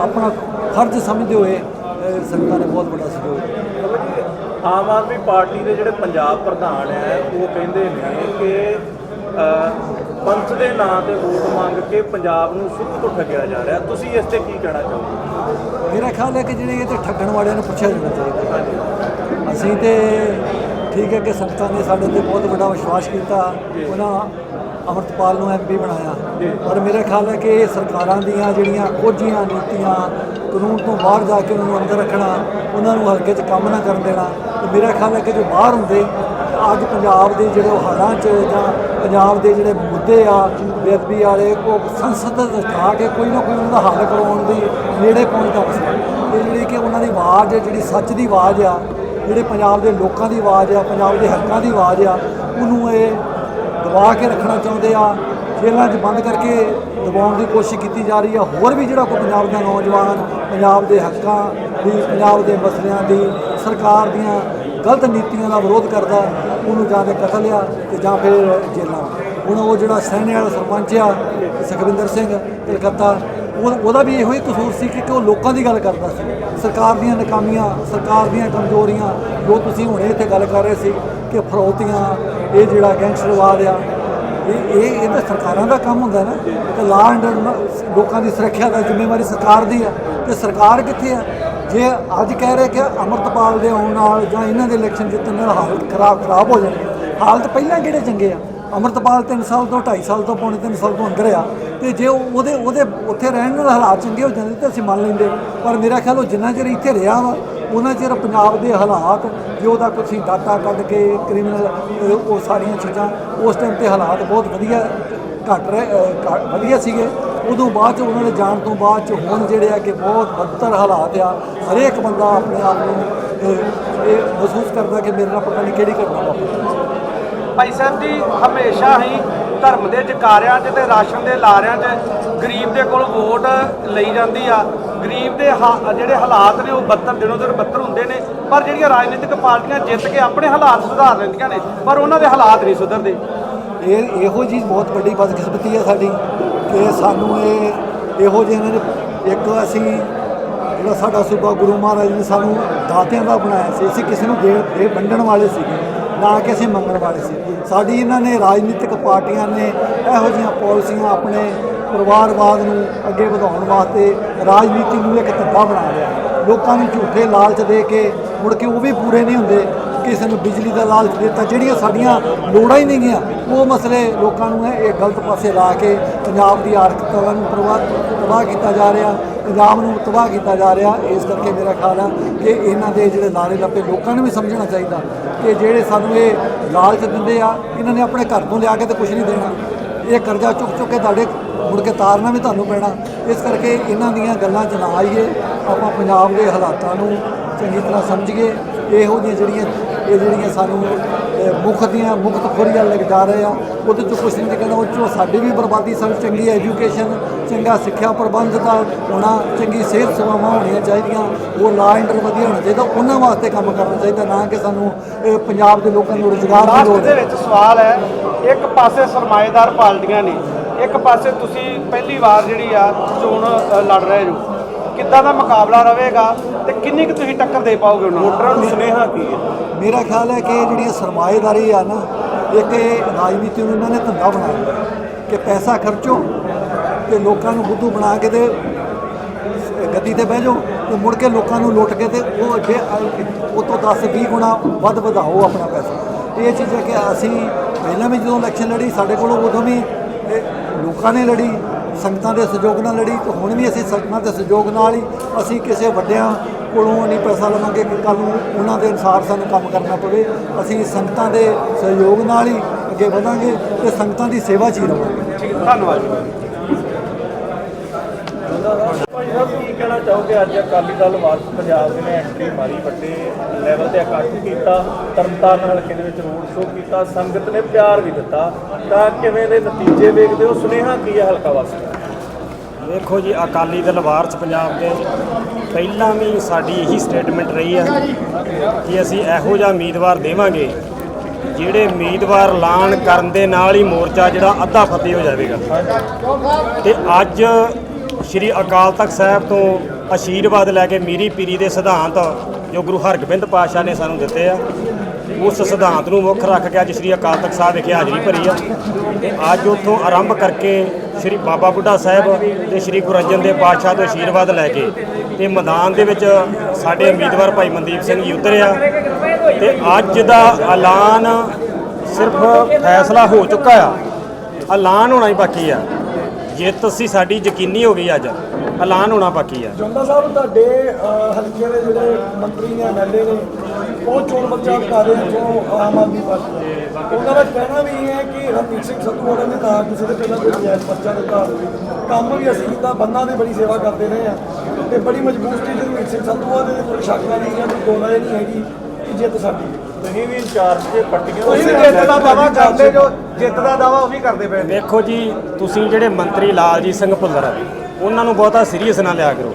ਆਪਣਾ ਫਰਜ਼ ਸਮਝਦੇ ਹੋਏ ਸੰਗਤਾਂ ਨੇ ਬਹੁਤ ਵੱਡਾ ਸਹਿਯੋਗ ਦਿੱਤਾ। ਆਮ ਆਦਮੀ ਪਾਰਟੀ ਦੇ ਜਿਹੜੇ ਪੰਜਾਬ ਪ੍ਰਧਾਨ ਹੈ ਉਹ ਕਹਿੰਦੇ ਨੇ ਕਿ ਪੰਥ ਦੇ ਨਾਂ ਤੇ ਵੋਟ ਮੰਗ ਕੇ ਪੰਜਾਬ ਨੂੰ ਸ਼ੁਰੂ ਤੋਂ ਠੱਗਿਆ ਜਾ ਰਿਹਾ। ਤੁਸੀਂ ਇਸ ਤੇ ਕੀ ਕਹਿਣਾ ਚਾਹੋਗੇ? ਮੇਰਾ ਖਿਆਲ ਹੈ ਕਿ ਜਿਹੜੇ ਇਹ ਤੇ ਠੱਗਣ ਵਾਲਿਆਂ ਨੂੰ ਪੁੱਛਿਆ ਜਾਣਾ ਚਾਹੀਦਾ। ਅਸੀਂ ਤੇ ਠੀਕ ਹੈ ਕਿ ਸੰਗਤਾਂ ਨੇ ਸਾਡੇ ਤੇ ਬਹੁਤ ਵੱਡਾ ਵਿਸ਼ਵਾਸ ਕੀਤਾ। ਉਹਨਾਂ ਅਮਰਤਪਾਲ ਨੂੰ ਐਮਪੀ ਬਣਾਇਆ। ਪਰ ਮੇਰਾ ਖਿਆਲ ਹੈ ਕਿ ਇਹ ਸਰਕਾਰਾਂ ਦੀਆਂ ਜਿਹੜੀਆਂ ਕੋਝੀਆਂ ਨੀਤੀਆਂ ਕਾਨੂੰਨ ਤੋਂ ਬਾਹਰ ਜਾ ਕੇ ਉਹਨਾਂ ਨੂੰ ਅੰਦਰ ਰੱਖਣਾ ਉਹਨਾਂ ਨੂੰ ਹਲਕੇ 'ਚ ਕੰਮ ਨਾ ਕਰਨ ਦੇਣਾ ਤੇ ਮੇਰਾ ਖਿਆਲ ਹੈ ਕਿ ਜੋ ਬਾਹਰ ਹੁੰਦੇ ਅੱਜ ਪੰਜਾਬ ਦੇ ਜਿਹੜੇ ਹਾਲਾਂ 'ਚ ਜਾਂ ਪੰਜਾਬ ਦੇ ਜਿਹੜੇ ਮੁੱਦੇ ਆ ਬੇਅਦਬੀ ਵਾਲੇ ਕੋ ਸੰਸਦ ਵਿੱਚ ਆ ਕੇ ਕੋਈ ਨਾ ਕੋਈ ਉਹਨਾਂ ਦਾ ਹੱਲ ਕਰਵਾਉਣ ਦੀ ਨੇੜੇ ਪਹੁੰਚਦਾ ਸੀ ਇਹ ਜਿਹੜੀ ਕਿ ਉਹਨਾਂ ਦੀ ਆਵਾਜ਼ ਹੈ, ਜਿਹੜੀ ਸੱਚ ਦੀ ਆਵਾਜ਼ ਆ, ਜਿਹੜੇ ਪੰਜਾਬ ਦੇ ਲੋਕਾਂ ਦੀ ਆਵਾਜ਼ ਆ, ਪੰਜਾਬ ਦੇ ਹੱਕਾਂ ਦੀ ਆਵਾਜ਼ ਆ, ਉਹਨੂੰ ਇਹ ਦਬਾ ਕੇ ਰੱਖਣਾ ਚਾਹੁੰਦੇ ਆ, ਜੇਲ੍ਹਾਂ 'ਚ ਬੰਦ ਕਰਕੇ ਦਬਾਉਣ ਦੀ ਕੋਸ਼ਿਸ਼ ਕੀਤੀ ਜਾ ਰਹੀ ਆ। ਹੋਰ ਵੀ ਜਿਹੜਾ ਕੋਈ ਪੰਜਾਬ ਦਾ ਨੌਜਵਾਨ, ਪੰਜਾਬ ਦੇ ਹੱਕਾਂ ਦੀ, ਪੰਜਾਬ ਦੇ ਮਸਲਿਆਂ ਦੀ ਸਰਕਾਰ ਦੀਆਂ ਗਲਤ ਨੀਤੀਆਂ ਦਾ ਵਿਰੋਧ ਕਰਦਾ ਉਹਨੂੰ ਜਾਂ ਤੇ ਕਤਲ ਆ ਤੇ ਜਾਂ ਫਿਰ ਜੇਲ੍ਹਾਂ ਹੁਣ ਉਹ ਜਿਹੜਾ ਸੈਣੇ ਵਾਲਾ ਸਰਪੰਚ ਆ, ਸੁਖਵਿੰਦਰ ਸਿੰਘ, ਕਲਕੱਤਾ, ਉਹ- ਉਹਦਾ ਵੀ ਇਹੋ ਹੀ ਕਸੂਰ ਸੀ ਕਿ ਉਹ ਲੋਕਾਂ ਦੀ ਗੱਲ ਕਰਦਾ ਸੀ। ਸਰਕਾਰ ਦੀਆਂ ਨਕਾਮੀਆਂ, ਸਰਕਾਰ ਦੀਆਂ ਕਮਜ਼ੋਰੀਆਂ, ਜੋ ਤੁਸੀਂ ਹੁਣੇ ਇੱਥੇ ਗੱਲ ਕਰ ਰਹੇ ਸੀ ਕਿ ਫਰੋਤੀਆਂ, ਇਹ ਜਿਹੜਾ ਗੈਂਗਸਟਰਵਾਦ ਆ, ਇਹ ਇਹ ਇਹ ਤਾਂ ਸਰਕਾਰਾਂ ਦਾ ਕੰਮ ਹੁੰਦਾ ਨਾ। ਤੇ ਲਾ ਐਂਡ ਲੋਕਾਂ ਦੀ ਸੁਰੱਖਿਆ ਦਾ ਜ਼ਿੰਮੇਵਾਰੀ ਸਰਕਾਰ ਦੀ ਆ। ਤੇ ਸਰਕਾਰ ਕਿੱਥੇ ਆ? ਜੇ ਅੱਜ ਕਹਿ ਰਹੇ ਕਿ ਅਮਰਤਪਾਲ ਦੇ ਆਉਣ ਨਾਲ ਜਾਂ ਇਹਨਾਂ ਦੇ ਇਲੈਕਸ਼ਨ ਜਿੱਤਣ ਨਾਲ ਹਾਲਤ ਖਰਾਬ ਖਰਾਬ ਹੋ ਜਾਣੀ, ਹਾਲਤ ਪਹਿਲਾਂ ਕਿਹੜੇ ਚੰਗੇ ਆ? ਅਮਰਤਪਾਲ 3 ਸਾਲ ਤੋਂ 2.5 ਸਾਲ ਤੋਂ, ਪੌਣੇ 3 ਸਾਲ ਤੋਂ ਅੰਦਰ ਆ। ਤੇ ਜੇ ਉਹ- ਉਹਦੇ ਉਹਦੇ ਉੱਥੇ ਰਹਿਣ ਨਾਲ ਹਾਲਾਤ ਚੰਗੇ ਹੋ ਜਾਂਦੇ ਤਾਂ ਅਸੀਂ ਮੰਨ ਲੈਂਦੇ। ਪਰ ਮੇਰਾ ਖਿਆਲ ਉਹ ਜਿੰਨਾ ਚਿਰ ਇੱਥੇ ਰਿਹਾ ਵਾ, ਉਹਨਾਂ ਚਿਰ ਪੰਜਾਬ ਦੇ ਹਾਲਾਤ, ਜੇ ਉਹਦਾ ਕੁਝ ਡਾਟਾ ਕੱਢ ਕੇ ਕ੍ਰਿਮੀਨਲ ਉਹ ਸਾਰੀਆਂ ਚੀਜ਼ਾਂ, ਉਸ ਟਾਈਮ ਤੇ ਹਾਲਾਤ ਬਹੁਤ ਵਧੀਆ ਘਟ ਰਹੇ ਘੱਟ- ਵਧੀਆ ਸੀਗੇ। ਉਦੋਂ ਬਾਅਦ ਚ ਉਹਨਾਂ ਦੇ ਜਾਣ ਤੋਂ ਬਾਅਦ ਚ ਹੁਣ ਜਿਹੜੇ ਆ ਕਿ ਬਹੁਤ ਬੱਤਰ ਹਾਲਾਤ ਆ। ਹਰੇਕ ਬੰਦਾ ਆਪਣੇ ਆਪ ਨੂੰ ਇਹ ਮਹਿਸੂਸ ਕਰਦਾ ਕਿ ਮੇਰੇ ਨਾਲ ਪਤਾ ਨਹੀਂ ਕਿਹੜੀ ਘਟਨਾ ਵਾਪਰੀ। ਭਾਈ ਸਾਹਿਬ ਜੀ, ਹਮੇਸ਼ਾ ਹੀ ਧਰਮ ਦੇ ਜਕਾਰਿਆਂ 'ਚ ਤੇ ਰਾਸ਼ਨ ਦੇ ਲਾਰਿਆਂ 'ਚ ਗਰੀਬ ਦੇ ਕੋਲ ਵੋਟ ਲਈ ਜਾਂਦੀ ਆ। ਗਰੀਬ ਦੇ ਹਾ- ਜਿਹੜੇ ਹਾਲਾਤ ਨੇ, ਉਹ ਬੱਤਰ, ਦਿਨੋਂ ਦਿਨ ਬੱਤਰ ਹੁੰਦੇ ਨੇ। ਪਰ ਜਿਹੜੀਆਂ ਰਾਜਨੀਤਿਕ ਪਾਰਟੀਆਂ ਜਿੱਤ ਕੇ ਆਪਣੇ ਹਾਲਾਤ ਸੁਧਾਰ ਲੈਂਦੀਆਂ ਨੇ, ਪਰ ਉਹਨਾਂ ਦੇ ਹਾਲਾਤ ਨਹੀਂ ਸੁਧਰਦੇ। ਇਹ ਇਹੋ ਜੀ ਬਹੁਤ ਵੱਡੀ ਬਦਕਿਸਮਤੀ ਹੈ ਸਾਡੀ ਕਿ ਸਾਨੂੰ ਇਹ ਇਹੋ ਜਿਹੇ ਇਹਨਾਂ ਨੇ। ਇੱਕ ਅਸੀਂ, ਜਿਹੜਾ ਸਾਡਾ ਸੂਬਾ ਗੁਰੂ ਮਹਾਰਾਜ ਨੇ ਸਾਨੂੰ ਦਾਤਿਆਂ ਦਾ ਬਣਾਇਆ ਸੀ, ਅਸੀਂ ਕਿਸੇ ਨੂੰ ਦੇ ਵੰਡਣ ਵਾਲੇ ਸੀਗੇ। ਨਾ ਕਿ ਅਸੀਂ ਮੰਗਣ ਵਾਲੇ ਸੀ। ਸਾਡੀ ਇਹਨਾਂ ਨੇ ਰਾਜਨੀਤਿਕ ਪਾਰਟੀਆਂ ਨੇ ਇਹੋ ਜਿਹੀਆਂ ਪਾਲਿਸੀਆਂ ਆਪਣੇ ਪਰਿਵਾਰਵਾਦ ਨੂੰ ਅੱਗੇ ਵਧਾਉਣ ਵਾਸਤੇ ਰਾਜਨੀਤੀ ਨੂੰ ਇੱਕ ਧੱਬਾ ਬਣਾ ਲਿਆ। ਲੋਕਾਂ ਨੂੰ ਝੂਠੇ ਲਾਲਚ ਦੇ ਕੇ ਮੁੜ ਕੇ ਉਹ ਵੀ ਪੂਰੇ ਨਹੀਂ ਹੁੰਦੇ ਕਿਸੇ ਨੂੰ ਬਿਜਲੀ ਦਾ ਲਾਲਚ ਦਿੱਤਾ। ਜਿਹੜੀਆਂ ਸਾਡੀਆਂ ਲੋੜਾਂ ਹੀ ਨਹੀਂ ਗੀਆਂ ਉਹ ਮਸਲੇ ਲੋਕਾਂ ਨੂੰ ਇਹ ਗਲਤ ਪਾਸੇ ਲਾ ਕੇ ਪੰਜਾਬ ਦੀ ਆਰਥਿਕਤਾ ਨੂੰ ਪ੍ਰਭਾਵ ਤਬਾਹ ਕੀਤਾ ਜਾ ਰਿਹਾ, ਪੰਜਾਬ ਨੂੰ ਤਬਾਹ ਕੀਤਾ ਜਾ ਰਿਹਾ, ਇਸ ਕਰਕੇ ਮੇਰਾ ਖਿਆਲ ਆ ਕਿ ਇਹਨਾਂ ਦੇ ਜਿਹੜੇ ਲਾਰੇ ਲੱਪੇ, ਲੋਕਾਂ ਨੂੰ ਵੀ ਸਮਝਣਾ ਚਾਹੀਦਾ ਕਿ ਜਿਹੜੇ ਸਾਨੂੰ ਇਹ ਲਾਲਚ ਦਿੰਦੇ ਆ, ਇਹਨਾਂ ਨੇ ਆਪਣੇ ਘਰ ਤੋਂ ਲਿਆ ਕੇ ਤੇ ਕੁਝ ਨਹੀਂ ਦੇਣਾ। ਇਹ ਕਰਜ਼ਾ ਚੁੱਕ ਚੁੱਕ ਕੇ ਤੁਹਾਡੇ ਮੁੜ ਕੇ ਤਾਰਨਾ ਵੀ ਤੁਹਾਨੂੰ ਪੈਣਾ। ਇਸ ਕਰਕੇ ਇਹਨਾਂ ਦੀਆਂ ਗੱਲਾਂ 'ਚ ਨਾ ਆਈਏ, ਆਪਾਂ ਪੰਜਾਬ ਦੇ ਹਾਲਾਤਾਂ ਨੂੰ ਚੰਗੀ ਤਰ੍ਹਾਂ ਸਮਝੀਏ। ਇਹੋ ਜਿਹੀਆਂ ਜਿਹੜੀਆਂ ਇਹ ਜਿਹੜੀਆਂ ਸਾਨੂੰ ਮੁੱਖ ਦੀਆਂ ਮੁਕਤ ਖੋਰੀਆਂ ਲੱਗ ਜਾ ਰਹੇ ਆ ਉਹਦੇ 'ਚੋਂ ਕੁਛ ਨਹੀਂ ਕਹਿੰਦਾ ਉਹ 'ਚੋਂ ਸਾਡੀ ਵੀ ਬਰਬਾਦੀ ਸਾਨੂੰ ਚੰਗੀ ਐਜੂਕੇਸ਼ਨ ਚੰਗਾ ਸਿੱਖਿਆ ਪ੍ਰਬੰਧ ਦਾ ਹੋਣਾ ਚੰਗੀ ਸਿਹਤ ਸੇਵਾਵਾਂ ਹੋਣੀਆਂ ਚਾਹੀਦੀਆਂ ਉਹ ਲਾ ਐਂਡਰ ਵਧੀਆ ਹੋਣਾ ਚਾਹੀਦਾ ਉਹਨਾਂ ਵਾਸਤੇ ਕੰਮ ਕਰਨਾ ਚਾਹੀਦਾ ਨਾ ਕਿ ਸਾਨੂੰ ਪੰਜਾਬ ਦੇ ਲੋਕਾਂ ਨੂੰ ਰੁਜ਼ਗਾਰ ਦੀ ਲੋੜ ਦੇ ਵਿੱਚ ਸਵਾਲ ਹੈ ਇੱਕ ਪਾਸੇ ਸਰਮਾਏਦਾਰ ਪਾਰਟੀਆਂ ਨੇ ਇੱਕ ਪਾਸੇ ਤੁਸੀਂ ਪਹਿਲੀ ਵਾਰ ਜਿਹੜੀ ਆ ਚੋਣ ਲੜ ਰਹੇ ਹੋ। ਕਿੱਦਾਂ ਦਾ ਮੁਕਾਬਲਾ ਰਹੇਗਾ ਤੇ ਕਿੰਨੀ ਕੁ ਤੁਸੀਂ ਟੱਕਰ ਦੇ ਪਾਓਗੇ ਉਹਨਾਂ ਨੂੰ? ਵੋਟਰਾਂ ਨੂੰ ਸੁਨੇਹਾ ਕੀ ਹੈ? ਮੇਰਾ ਖਿਆਲ ਹੈ ਕਿ ਜਿਹੜੀਆਂ ਸਰਮਾਏਦਾਰੀ ਆ ਨਾ ਇੱਕ ਇਹ ਰਾਜਨੀਤੀ ਨੂੰ ਇਹਨਾਂ ਨੇ ਧੰਦਾ ਬਣਾਇਆ ਕਿ ਪੈਸਾ ਖਰਚੋ ਤੇ ਲੋਕਾਂ ਨੂੰ ਬੁੱਧੂ ਬਣਾ ਕੇ ਤੇ ਗੱਦੀ ਤੇ ਬਹਿ ਜਾਓ ਤੇ ਮੁੜ ਕੇ ਲੋਕਾਂ ਨੂੰ ਲੁੱਟ ਕੇ ਤੇ ਉਹ ਅੱਗੇ ਉਹ ਤੋਂ 10 20 ਗੁਣਾ ਵੱਧ ਵਧਾਓ ਆਪਣਾ ਪੈਸਾ। ਇਹ ਚੀਜ਼ ਹੈ ਕਿ ਅਸੀਂ ਪਹਿਲਾਂ ਵੀ ਜਦੋਂ ਇਲੈਕਸ਼ਨ ਲੜੀ ਸਾਡੇ ਕੋਲ ਉਦੋਂ ਵੀ ਲੋਕਾਂ ਨੇ ਲੜੀ ਸੰਗਤਾਂ ਦੇ ਸਹਿਯੋਗ ਨਾਲ ਲੜੀ ਤੇ ਹੁਣ ਵੀ ਅਸੀਂ ਸੰਗਤਾਂ ਦੇ ਸਹਿਯੋਗ ਨਾਲ ਹੀ ਅਸੀਂ ਕਿਸੇ ਵੱਡਿਆਂ ਕੋਲੋਂ ਨਹੀਂ ਪੈਸਾ ਲਵਾਂਗੇ ਕਿ ਕੱਲ ਨੂੰ ਉਹਨਾਂ ਦੇ ਅਨੁਸਾਰ ਸਾਨੂੰ ਕੰਮ ਕਰਨਾ ਪਵੇ। ਅਸੀਂ ਸੰਗਤਾਂ ਦੇ ਸਹਿਯੋਗ ਨਾਲ ਹੀ ਅੱਗੇ ਵਧਾਂਗੇ ਤੇ ਸੰਗਤਾਂ ਦੀ ਸੇਵਾ 'ਚ ਹੀ ਰਵਾਂਗੇ। ਧੰਨਵਾਦ ਜੀ ਭਾਈ ਸਾਹਿਬ ਕੀ ਕਹਿਣਾ ਚਾਹੋਗੇ, ਅੱਜ ਅਕਾਲੀ ਦਲ ਵਾਰਸ ਪੰਜਾਬ ਦੇ ਨੇ ਐਂਟਰੀ ਮਾਰੀ, ਵੱਡੇ ਲੈਵਲ ਤੇ ਇਕੱਠ ਕੀਤਾ, ਤਰਨਤਾਰਨ ਹਲਕੇ ਦੇ ਵਿੱਚ ਰੋਡ ਸ਼ੋਅ ਕੀਤਾ, ਸੰਗਤ ਨੇ ਪਿਆਰ ਵੀ ਦਿੱਤਾ, ਤਾਂ ਕਿਵੇਂ ਦੇ ਨਤੀਜੇ ਵੇਖਦੇ ਹੋ? ਸੁਨੇਹਾ ਕੀ ਹੈ ਹਲਕਾ ਵਾਸੀਆਂ ਦੇਖੋ ਜੀ, ਅਕਾਲੀ ਦਲ ਵਾਰਸ ਪੰਜਾਬ ਦੇ, ਪਹਿਲਾਂ ਵੀ ਸਾਡੀ ਇਹੀ ਸਟੇਟਮੈਂਟ ਰਹੀ ਹੈ ਕਿ ਅਸੀਂ ਇਹੋ ਜਿਹਾ ਉਮੀਦਵਾਰ ਦੇਵਾਂਗੇ, ਜਿਹੜੇ ਉਮੀਦਵਾਰ ਐਲਾਨ ਕਰਨ ਦੇ ਨਾਲ ਹੀ ਮੋਰਚਾ ਜਿਹੜਾ ਅੱਧਾ ਫਤਿਹ ਹੋ ਜਾਵੇਗਾ। ਤੇ ਅੱਜ ਸ੍ਰੀ ਅਕਾਲ ਤਖਤ ਸਾਹਿਬ ਤੋਂ ਆਸ਼ੀਰਵਾਦ ਲੈ ਕੇ ਮੀਰੀ ਪੀਰੀ ਦੇ ਸਿਧਾਂਤ ਜੋ ਗੁਰੂ ਹਰਗੋਬਿੰਦ ਪਾਤਸ਼ਾਹ ਨੇ ਸਾਨੂੰ ਦਿੱਤੇ ਆ, ਉਸ ਸਿਧਾਂਤ ਨੂੰ ਮੁੱਖ ਰੱਖ ਕੇ ਅੱਜ ਸ੍ਰੀ ਅਕਾਲ ਤਖਤ ਸਾਹਿਬ ਵਿਖੇ ਹਾਜ਼ਰੀ ਭਰੀ ਆ। ਤੇ ਅੱਜ ਉੱਥੋਂ ਆਰੰਭ ਕਰਕੇ ਸ੍ਰੀ ਬਾਬਾ ਬੁੱਢਾ ਸਾਹਿਬ ਤੇ ਸ੍ਰੀ ਗੁਰੂ ਅਰਜਨ ਦੇਵ ਪਾਤਸ਼ਾਹ ਤੋਂ ਆਸ਼ੀਰਵਾਦ ਲੈ ਕੇ ਤੇ ਮੈਦਾਨ ਦੇ ਵਿੱਚ ਸਾਡੇ ਉਮੀਦਵਾਰ ਭਾਈ ਮਨਦੀਪ ਸਿੰਘ ਜੀ ਉਤਰਿਆ ਤੇ ਅੱਜ ਦਾ ਐਲਾਨ ਸਿਰਫ ਫੈਸਲਾ ਹੋ ਚੁੱਕਾ ਆ। ਐਲਾਨ ਹੋਣਾ ਹੀ ਬਾਕੀ ਆ। ਜਿੱਤ ਅਸੀਂ ਸਾਡੀ ਯਕੀਨੀ ਹੋ ਗਈ ਅੱਜ। ਐਲਾਨ ਹੋਣਾ ਬਾਕੀ ਆ। ਜੰਦਾ ਸਾਹਿਬ, ਤੁਹਾਡੇ ਹਲਕੇ ਦੇ ਜਿਹੜੇ ਮੰਤਰੀ ਨੇ ਐਮਐਲਏ ਨੇ, ਉਹ ਚੋਣ ਪ੍ਰਚਾਰ ਕਰ ਰਹੇ ਜੋ ਆਮ ਆਦਮੀ ਪਾਰਟੀ ਉਹਨਾਂ ਦਾ ਕਹਿਣਾ ਵੀ ਇਹ ਹੈ ਕਿ ਰਣਜੀਤ ਸਿੰਘ ਸੰਧੂ ਹੋਰਾਂ ਨੇ ਨਾ ਕਿਸੇ ਦੇ ਪਹਿਲਾਂ ਕੋਈ ਨਜਾਇਜ਼ ਪਰਚਾ ਦਿੱਤਾ। ਕੰਮ ਵੀ ਅਸੀਂ ਕੀਤਾ, ਬੰਨਾਂ ਦੀ ਬੜੀ ਸੇਵਾ ਕਰਦੇ ਰਹੇ ਆ। ਤੇ ਬੜੀ ਮਜ਼ਬੂਤ ਚੀਜ਼ ਰਣਜੀਤ ਸਿੰਘ ਸੰਧੂ ਆ ਦੇ ਕੋਈ ਸ਼ੱਕ ਨਹੀਂ ਹੈ ਕੋਈ ਦੋਨਾ ਨਹੀਂ ਹੈਗੀ ਕਿ ਜਿੱਤ ਸਾਡੀ ਤੁਸੀਂ ਵੀ ਇੰਚਾਰਜ ਜੇ ਪੱਟੀਆਂ ਤੁਸੀਂ ਵੀ ਜਿੱਤ ਦਾ ਦਾਵਾ ਕਰਦੇ ਜੋ ਜਿੱਤ ਦਾ ਦਾਵਾ ਉਹ ਵੀ ਕਰਦੇ ਪਏ ਨੇ। ਦੇਖੋ ਜੀ ਤੁਸੀਂ ਜਿਹੜੇ ਮੰਤਰੀ ਲਾਲਜੀਤ ਸਿੰਘ ਭੁੱਲਰ ਉਹਨਾਂ ਨੂੰ ਬਹੁਤਾ ਸੀਰੀਅਸ ਨਾ ਲਿਆ ਕਰੋ।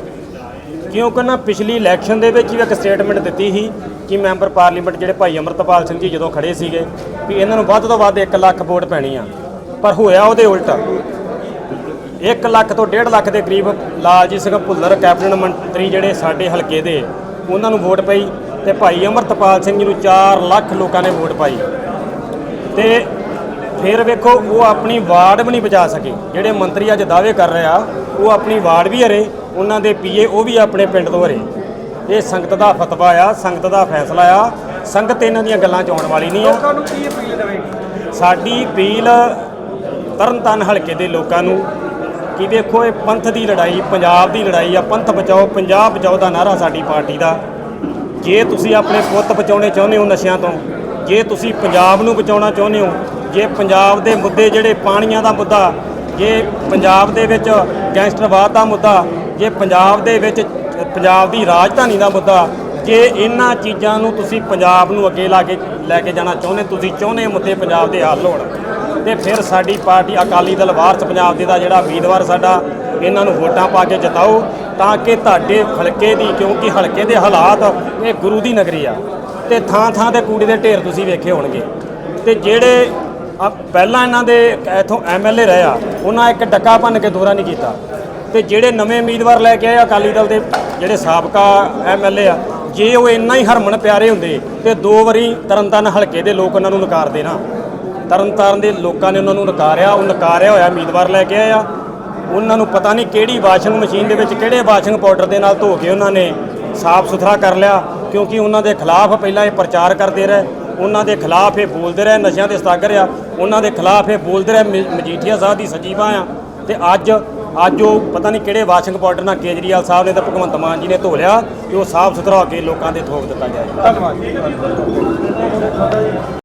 ਕਿਉਂਕਿ ਨਾ ਪਿਛਲੀ ਇਲੈਕਸ਼ਨ ਦੇ ਵਿੱਚ ਵੀ ਇੱਕ ਸਟੇਟਮੈਂਟ ਦਿੱਤੀ ਸੀ ਕਿ ਮੈਂਬਰ ਪਾਰਲੀਮੈਂਟ ਜਿਹੜੇ ਭਾਈ ਅਮਰਤਪਾਲ ਸਿੰਘ ਜੀ ਜਦੋਂ ਖੜੇ ਸੀਗੇ ਵੀ ਇਹਨਾਂ ਨੂੰ ਵੱਧ ਤੋਂ ਵੱਧ 1 ਲੱਖ ਵੋਟ ਪੈਣੀ ਆ। ਪਰ ਹੋਇਆ ਉਹਦੇ ਉਲਟ। 1 ਲੱਖ ਤੋਂ 1.5 ਲੱਖ ਦੇ ਕਰੀਬ ਲਾਲਜੀਤ ਸਿੰਘ ਭੁੱਲਰ ਕੈਬਨਿਟ ਮੰਤਰੀ ਜਿਹੜੇ ਸਾਡੇ ਹਲਕੇ ਦੇ ਉਹਨਾਂ ਨੂੰ ਵੋਟ ਪਈ। ਤੇ ਭਾਈ ਅਮਰਤਪਾਲ ਸਿੰਘ ਜੀ ਨੂੰ 4 ਲੱਖ ਲੋਕਾਂ ਨੇ ਵੋਟ ਪਾਈ। ਤੇ ਫਿਰ ਵੇਖੋ ਉਹ ਆਪਣੀ ਵਾਰਡ ਵੀ ਨਹੀਂ ਬਚਾ ਸਕੇ। ਜਿਹੜੇ ਮੰਤਰੀ ਅੱਜ ਦਾਅਵੇ ਕਰ ਰਹੇ ਆ ਉਹ ਆਪਣੀ ਵਾਰਡ ਵੀ ਹਰੇ ਉਹਨਾਂ ਦੇ ਪੀਏ ਉਹ ਵੀ ਆਪਣੇ ਪਿੰਡ ਤੋਂ ਹਰੇ। ਇਹ ਸੰਗਤ ਦਾ ਫਤਵਾ ਆ ਸੰਗਤ ਦਾ ਫੈਸਲਾ ਆ। ਸੰਗਤ ਇਹਨਾਂ ਦੀਆਂ ਗੱਲਾਂ ਚ ਆਉਣ ਵਾਲੀ ਨਹੀਂ ਆ। ਲੋਕਾਂ ਨੂੰ ਕੀ ਅਪੀਲ ਦੇਵੇਗੀ ਸਾਡੀ ਅਪੀਲ ਤਰਨਤਾਰਨ ਹਲਕੇ ਦੇ ਲੋਕਾਂ ਨੂੰ ਕਿ ਦੇਖੋ ਇਹ ਪੰਥ ਦੀ ਲੜਾਈ ਪੰਜਾਬ ਦੀ ਲੜਾਈ ਆ। ਪੰਥ ਬਚਾਓ ਪੰਜਾਬ ਬਚਾਓ ਦਾ ਨਾਰਾ ਸਾਡੀ ਪਾਰਟੀ ਦਾ। ਜੇ ਤੁਸੀਂ ਆਪਣੇ ਪੁੱਤ ਬਚਾਉਣੇ ਚਾਹੁੰਦੇ ਹੋ ਨਸ਼ਿਆਂ ਤੋਂ, ਜੇ ਤੁਸੀਂ ਪੰਜਾਬ ਨੂੰ ਬਚਾਉਣਾ ਚਾਹੁੰਦੇ ਹੋ, ਜੇ ਪੰਜਾਬ ਦੇ ਮੁੱਦੇ ਜਿਹੜੇ ਪਾਣੀਆਂ ਦਾ ਮੁੱਦਾ, ਜੇ ਪੰਜਾਬ ਦੇ ਵਿੱਚ ਗੈਂਗਸਟਰਵਾਦ ਦਾ ਮੁੱਦਾ, ਜੇ ਪੰਜਾਬ ਦੇ ਵਿੱਚ ਪੰਜਾਬ ਦੀ ਰਾਜਧਾਨੀ ਦਾ ਮੁੱਦਾ, ਜੇ ਇਹਨਾਂ ਚੀਜ਼ਾਂ ਨੂੰ ਤੁਸੀਂ ਪੰਜਾਬ ਨੂੰ ਅੱਗੇ ਲਾ ਕੇ, ਲੈ ਕੇ ਜਾਣਾ ਚਾਹੁੰਦੇ, ਤੁਸੀਂ ਚਾਹੁੰਦੇ ਮੁੱਦੇ ਪੰਜਾਬ ਦੇ ਹੱਲ ਹੋਣ, ਤੇ ਫਿਰ ਸਾਡੀ ਪਾਰਟੀ ਅਕਾਲੀ ਦਲ ਵਾਰਸ ਪੰਜਾਬ ਦੇ ਦਾ ਜਿਹੜਾ ਉਮੀਦਵਾਰ ਸਾਡਾ ਇਹਨਾਂ ਨੂੰ ਵੋਟਾਂ ਪਾ ਕੇ ਜਿਤਾਓ ਤਾਂ ਕਿ ਤੁਹਾਡੇ ਹਲਕੇ ਦੀ ਕਿਉਂਕਿ ਹਲਕੇ ਦੇ ਹਾਲਾਤ ਇਹ ਗੁਰੂ ਦੀ ਨਗਰੀ ਆ ਤੇ ਥਾਂ ਥਾਂ ਤੇ ਕੂੜੇ ਦੇ ਢੇਰ ਤੁਸੀਂ ਵੇਖੇ ਹੋਣਗੇ। ਤੇ ਜਿਹੜੇ ਪਹਿਲਾਂ ਇਹਨਾਂ ਦੇ ਇਥੋਂ ਐਮਐਲਏ ਰਹੇ ਆ, ਉਹਨਾਂ ਇੱਕ ਡੱਕਾ ਭੰਨ ਕੇ ਦੌਰਾ ਨਹੀਂ ਕੀਤਾ। ਤੇ ਜਿਹੜੇ ਨਵੇਂ ਉਮੀਦਵਾਰ ਲੈ ਕੇ ਆਏ ਅਕਾਲੀ ਦਲ ਦੇ ਜਿਹੜੇ ਸਾਬਕਾ ਐਮਐਲਏ ਆ, ਜੇ ਉਹ ਇੰਨਾ ਹੀ ਹਰਮਨ ਪਿਆਰੇ ਹੁੰਦੇ ਤੇ ਦੋ ਵਾਰੀ ਤਰਨਤਾਰਨ ਹਲਕੇ ਦੇ ਲੋਕ ਉਹਨਾਂ ਨੂੰ ਨਕਾਰਦੇ ਨਾ ਤਰਨਤਾਰਨ ਦੇ ਲੋਕਾਂ ਨੇ ਉਹਨਾਂ ਨੂੰ ਨਕਾਰਿਆ, ਉਹ ਨਕਾਰਿਆ ਹੋਇਆ ਉਮੀਦਵਾਰ ਲੈ ਕੇ ਆਏ ਆ। ਉਹਨਾਂ ਨੂੰ ਪਤਾ ਨਹੀਂ ਕਿਹੜੀ ਵਾਸ਼ਿੰਗ ਮਸ਼ੀਨ ਦੇ ਵਿੱਚ ਕਿਹੜੇ ਵਾਸ਼ਿੰਗ ਪਾਊਡਰ ਦੇ ਨਾਲ ਧੋ ਕੇ ਉਹਨਾਂ ਨੇ ਸਾਫ਼ ਸੁਥਰਾ ਕਰ ਲਿਆ, ਕਿਉਂਕਿ ਉਹਨਾਂ ਦੇ ਖਿਲਾਫ ਪਹਿਲਾਂ ਇਹ ਪ੍ਰਚਾਰ ਕਰਦੇ ਰਹੇ, ਉਹਨਾਂ ਦੇ ਖਿਲਾਫ ਇਹ ਬੋਲਦੇ ਰਹੇ, ਨਸ਼ਿਆਂ ਦੇ ਸਤਾਗਰ ਆ, ਉਹਨਾਂ ਦੇ ਖਿਲਾਫ ਇਹ ਬੋਲਦੇ ਰਹੇ, ਮ- ਮਜੀਠੀਆ ਸਾਹਿਬ ਦੀ ਸਜੀਵਾ ਆ। ਤੇ ਅੱਜ ਅੱਜ ਉਹ ਪਤਾ ਨਹੀਂ ਕਿਹੜੇ ਵਾਸ਼ਿੰਗ ਪਾਊਡਰ ਨਾਲ ਕੇਜਰੀਵਾਲ ਸਾਹਿਬ ਨੇ ਤਾਂ ਭਗਵੰਤ ਮਾਨ ਜੀ ਨੇ ਧੋ ਲਿਆ ਕਿ ਉਹ ਸਾਫ਼ ਸੁਥਰਾ ਹੋ ਕੇ ਲੋਕਾਂ ਦੇ ਥੋਕ ਦਿੱਤਾ ਜਾਏ ਧੰਨਵਾਦ